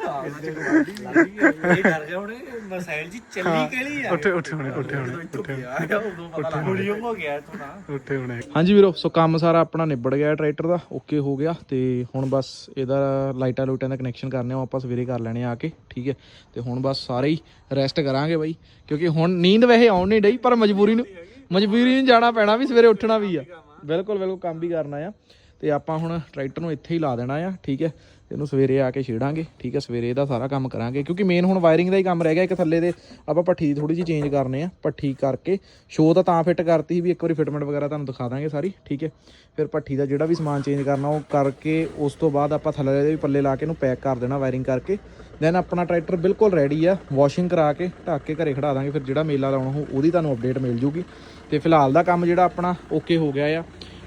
ਇਹ ਡਰ ਜਾ ਹੁਣੇ ਮਸੈਲ ਜੀ ਚੱਲੀ ਕਿਹੜੀ ਆ? ਉੱਠੇ ਉੱਠੇ ਹੁਣੇ ਉੱਠੇ ਹੁਣੇ ਇੱਥੋਂ ਗਿਆ ਆ, ਉਦੋਂ ਪਤਾ ਲੱਗ ਕੁੜੀਓ ਹੋ ਗਿਆ ਇੱਥੋਂ ਨਾ ਉੱਠੇ ਹੁਣੇ। ਹਾਂਜੀ ਵੀਰੋ ਸੋ ਕੰਮ ਸਾਰਾ ਆਪਣਾ ਨਿਬੜ ਗਿਆ ਟਰੈਕਟਰ ਦਾ ਓਕੇ ਹੋ ਗਿਆ। ਤੇ ਹੁਣ ਬਸ ਇਹਦਾ ਲਾਈਟਾਂ ਲੂਟਾਂ ਦਾ ਕਨੈਕਸ਼ਨ ਕਰਨੇ ਆ ਆਪਾਂ ਸਵੇਰੇ ਕਰ ਲੈਣੇ ਆ ਕੇ ਠੀਕ ਹੈ? ਤੇ ਹੁਣ ਬਸ ਸਾਰੇ ਹੀ ਰੈਸਟ ਕਰਾਂਗੇ ਬਾਈ ਕਿਉਂਕਿ ਹੁਣ ਨੀਂਦ ਵੈਸੇ ਆਉਣ ਨਹੀਂ ਡਈ ਪਰ ਮਜਬੂਰੀ ਨੂੰ ਮਜਬੂਰੀ ਨੂੰ ਜਾਣਾ ਪੈਣਾ ਵੀ ਸਵੇਰੇ ਉੱਠਣਾ ਵੀ ਆ। ਬਿਲਕੁਲ ਬਿਲਕੁਲ ਕੰਮ ਵੀ ਕਰਨਾ ਆ। ਤੇ ਆਪਾਂ ਹੁਣ ਟਰੈਕਟਰ ਨੂੰ ਇੱਥੇ ਹੀ ਲਾ ਦੇਣਾ ਆ ਠੀਕ ਹੈ? ਇਹਨੂੰ ਸਵੇਰੇ ਆ ਕੇ ਛੇੜਾਂਗੇ, ਠੀਕ ਹੈ ਸਵੇਰੇ ਇਹਦਾ ਸਾਰਾ ਕੰਮ ਕਰਾਂਗੇ, ਕਿਉਂਕਿ ਮੇਨ ਹੁਣ ਵਾਇਰਿੰਗ ਦਾ ਹੀ ਕੰਮ ਰਹਿ ਗਿਆ ਇੱਕ ਥੱਲੇ ਦੇ, ਆਪਾਂ ਭੱਠੀ ਥੋੜੀ ਜਿਹੀ ਚੇਂਜ ਕਰਨੇ ਆ ਭੱਠੀ ਕਰਕੇ। ਸ਼ੋ ਤਾਂ ਤਾਂ ਫਿੱਟ ਕਰਤੀ ਵੀ ਇੱਕ ਵਾਰੀ ਫਿਟਮੈਂਟ ਵਗੈਰਾ ਤੁਹਾਨੂੰ ਦਿਖਾ ਦਾਂਗੇ ਸਾਰੀ, ਠੀਕ ਹੈ? ਫਿਰ ਭੱਠੀ ਦਾ ਜਿਹੜਾ ਵੀ ਸਮਾਨ ਚੇਂਜ ਕਰਨਾ, ਉਹ ਕਰਕੇ ਉਸ ਤੋਂ ਬਾਅਦ ਆਪਾਂ ਥੱਲੇ ਦੇ ਵੀ ਪੱਲੇ ਲਾ ਕੇ ਇਹਨੂੰ ਪੈਕ ਕਰ ਦੇਣਾ ਵਾਇਰਿੰਗ ਕਰਕੇ। ਦੈਨ ਆਪਣਾ ਟਰੈਕਟਰ ਬਿਲਕੁਲ ਰੈਡੀ ਆ ਵਾਸ਼ਿੰਗ ਕਰਾ ਕੇ, ਢੱਕ ਕੇ ਘਰੇ ਖੜਾ ਦਾਂਗੇ। ਫਿਰ ਜਿਹੜਾ ਮੇਲਾ ਲਾਉਣਾ ਹੋ ਉਹਦੀ ਤੁਹਾਨੂੰ ਅਪਡੇਟ ਮਿਲ ਜੂਗੀ। ਤੇ ਫਿਲਹਾਲ ਦਾ ਕੰਮ ਜਿਹੜਾ ਆਪਣਾ ਓਕੇ ਹੋ ਗਿਆ ਆ।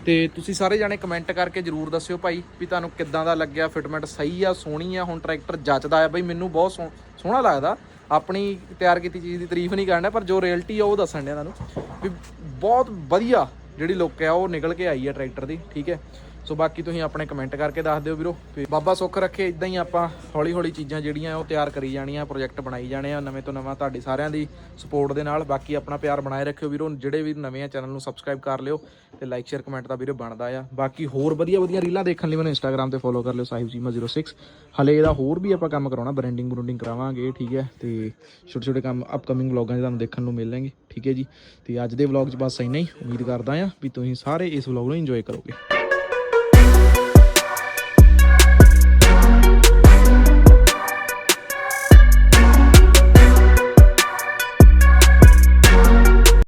ਤੇ ਤੁਸੀਂ ਸਾਰੇ ਜਾਣੇ ਕਮੈਂਟ ਕਰਕੇ ਜਰੂਰ ਦੱਸਿਓ ਭਾਈ ਵੀ ਤੁਹਾਨੂੰ ਕਿੱਦਾਂ ਦਾ ਲੱਗਿਆ ਫਿਟਮੈਂਟ ਸਹੀ ਆ, ਸੋਹਣੀ ਆ, ਹੁਣ ਟਰੈਕਟਰ ਜੱਚਦਾ ਆ। ਬਈ ਮੈਨੂੰ ਬਹੁਤ ਸੋਹ- ਸੋਹਣਾ ਲੱਗਦਾ। ਆਪਣੀ ਤਿਆਰ ਕੀਤੀ ਚੀਜ਼ ਦੀ ਤਾਰੀਫ ਨਹੀਂ ਕਰਨਾ ਪਰ ਜੋ ਰਿਐਲਿਟੀ ਆ ਉਹ ਦੱਸਣ ਡਿਆ ਤੁਹਾਨੂੰ ਵੀ ਬਹੁਤ ਵਧੀਆ ਜਿਹੜੀ ਲੁੱਕ ਆ, ਉਹ ਨਿਕਲ ਕੇ ਆਈ ਆ ਟਰੈਕਟਰ ਦੀ, ਠੀਕ ਹੈ। ਸੋ ਬਾਕੀ ਤੁਸੀਂ ਆਪਣੇ ਕਮੈਂਟ ਕਰਕੇ ਦੱਸ ਦਿਓ ਵੀਰੋ। ਤੇ ਬਾਬਾ ਸੁੱਖ ਰੱਖੇ ਇਦਾਂ ਹੀ ਆਪਾਂ ਹੌਲੀ ਹੌਲੀ ਚੀਜ਼ਾਂ ਜਿਹੜੀਆਂ ਉਹ ਤਿਆਰ ਕਰੀ ਜਾਣੀਆਂ ਪ੍ਰੋਜੈਕਟ ਬਣਾਈ ਜਾਣੇ ਆ, ਨਵੇਂ ਤੋਂ ਨਵਾਂ ਤੁਹਾਡੀ ਸਾਰਿਆਂ ਦੀ ਸਪੋਰਟ ਦੇ ਨਾਲ। ਬਾਕੀ ਆਪਣਾ ਪਿਆਰ ਬਣਾਏ ਰੱਖਿਓ ਵੀਰੋ, ਜਿਹੜੇ ਵੀ ਨਵੇਂ ਆ, ਚੈਨਲ ਨੂੰ ਸਬਸਕ੍ਰਾਈਬ ਕਰ ਲਿਓ ਤੇ ਲਾਈਕ ਸ਼ੇਅਰ ਕਮੈਂਟ ਦਾ ਵੀਰੋ ਬਣਦਾ ਆ। ਬਾਕੀ ਹੋਰ ਵਧੀਆ ਵਧੀਆ ਰੀਲਾਂ ਦੇਖਣ ਲਈ ਮੈਨੂੰ ਇੰਸਟਾਗ੍ਰam ਤੇ ਫੋਲੋ ਕਰ ਲਿਓ, ਸਾਹਿਬਜੀਮਾ06। ਹਲੇ ਇਹਦਾ ਹੋਰ ਵੀ ਆਪਾਂ ਕੰਮ ਕਰਾਉਣਾ ਬ੍ਰਾਂਡਿੰਗ ਬਰੂਡਿੰਗ ਕਰਾਵਾਂਗੇ, ਠੀਕ ਹੈ? ਤੇ ਛੋਟੇ ਛੋਟੇ ਕੰਮ ਅਪਕਮਿੰਗ ਵਲੌਗਾਂ 'ਚ ਤੁਹਾਨੂੰ ਦੇਖਣ ਨੂੰ ਮਿਲਣਗੇ ਠੀਕ ਹੈ ਜੀ? ਤੇ ਅੱਜ ਦੇ ਵਲੌਗ 'ਚ ਬਸ ਇੰਨਾ ਹੀ। ਉਮੀਦ ਕਰਦਾ ਆ ਵੀ ਤੁਸੀਂ ਸਾਰੇ ਇਸ ਵਲੌਗ ਨੂੰ ਇੰਜੋਏ ਕਰੋਗੇ।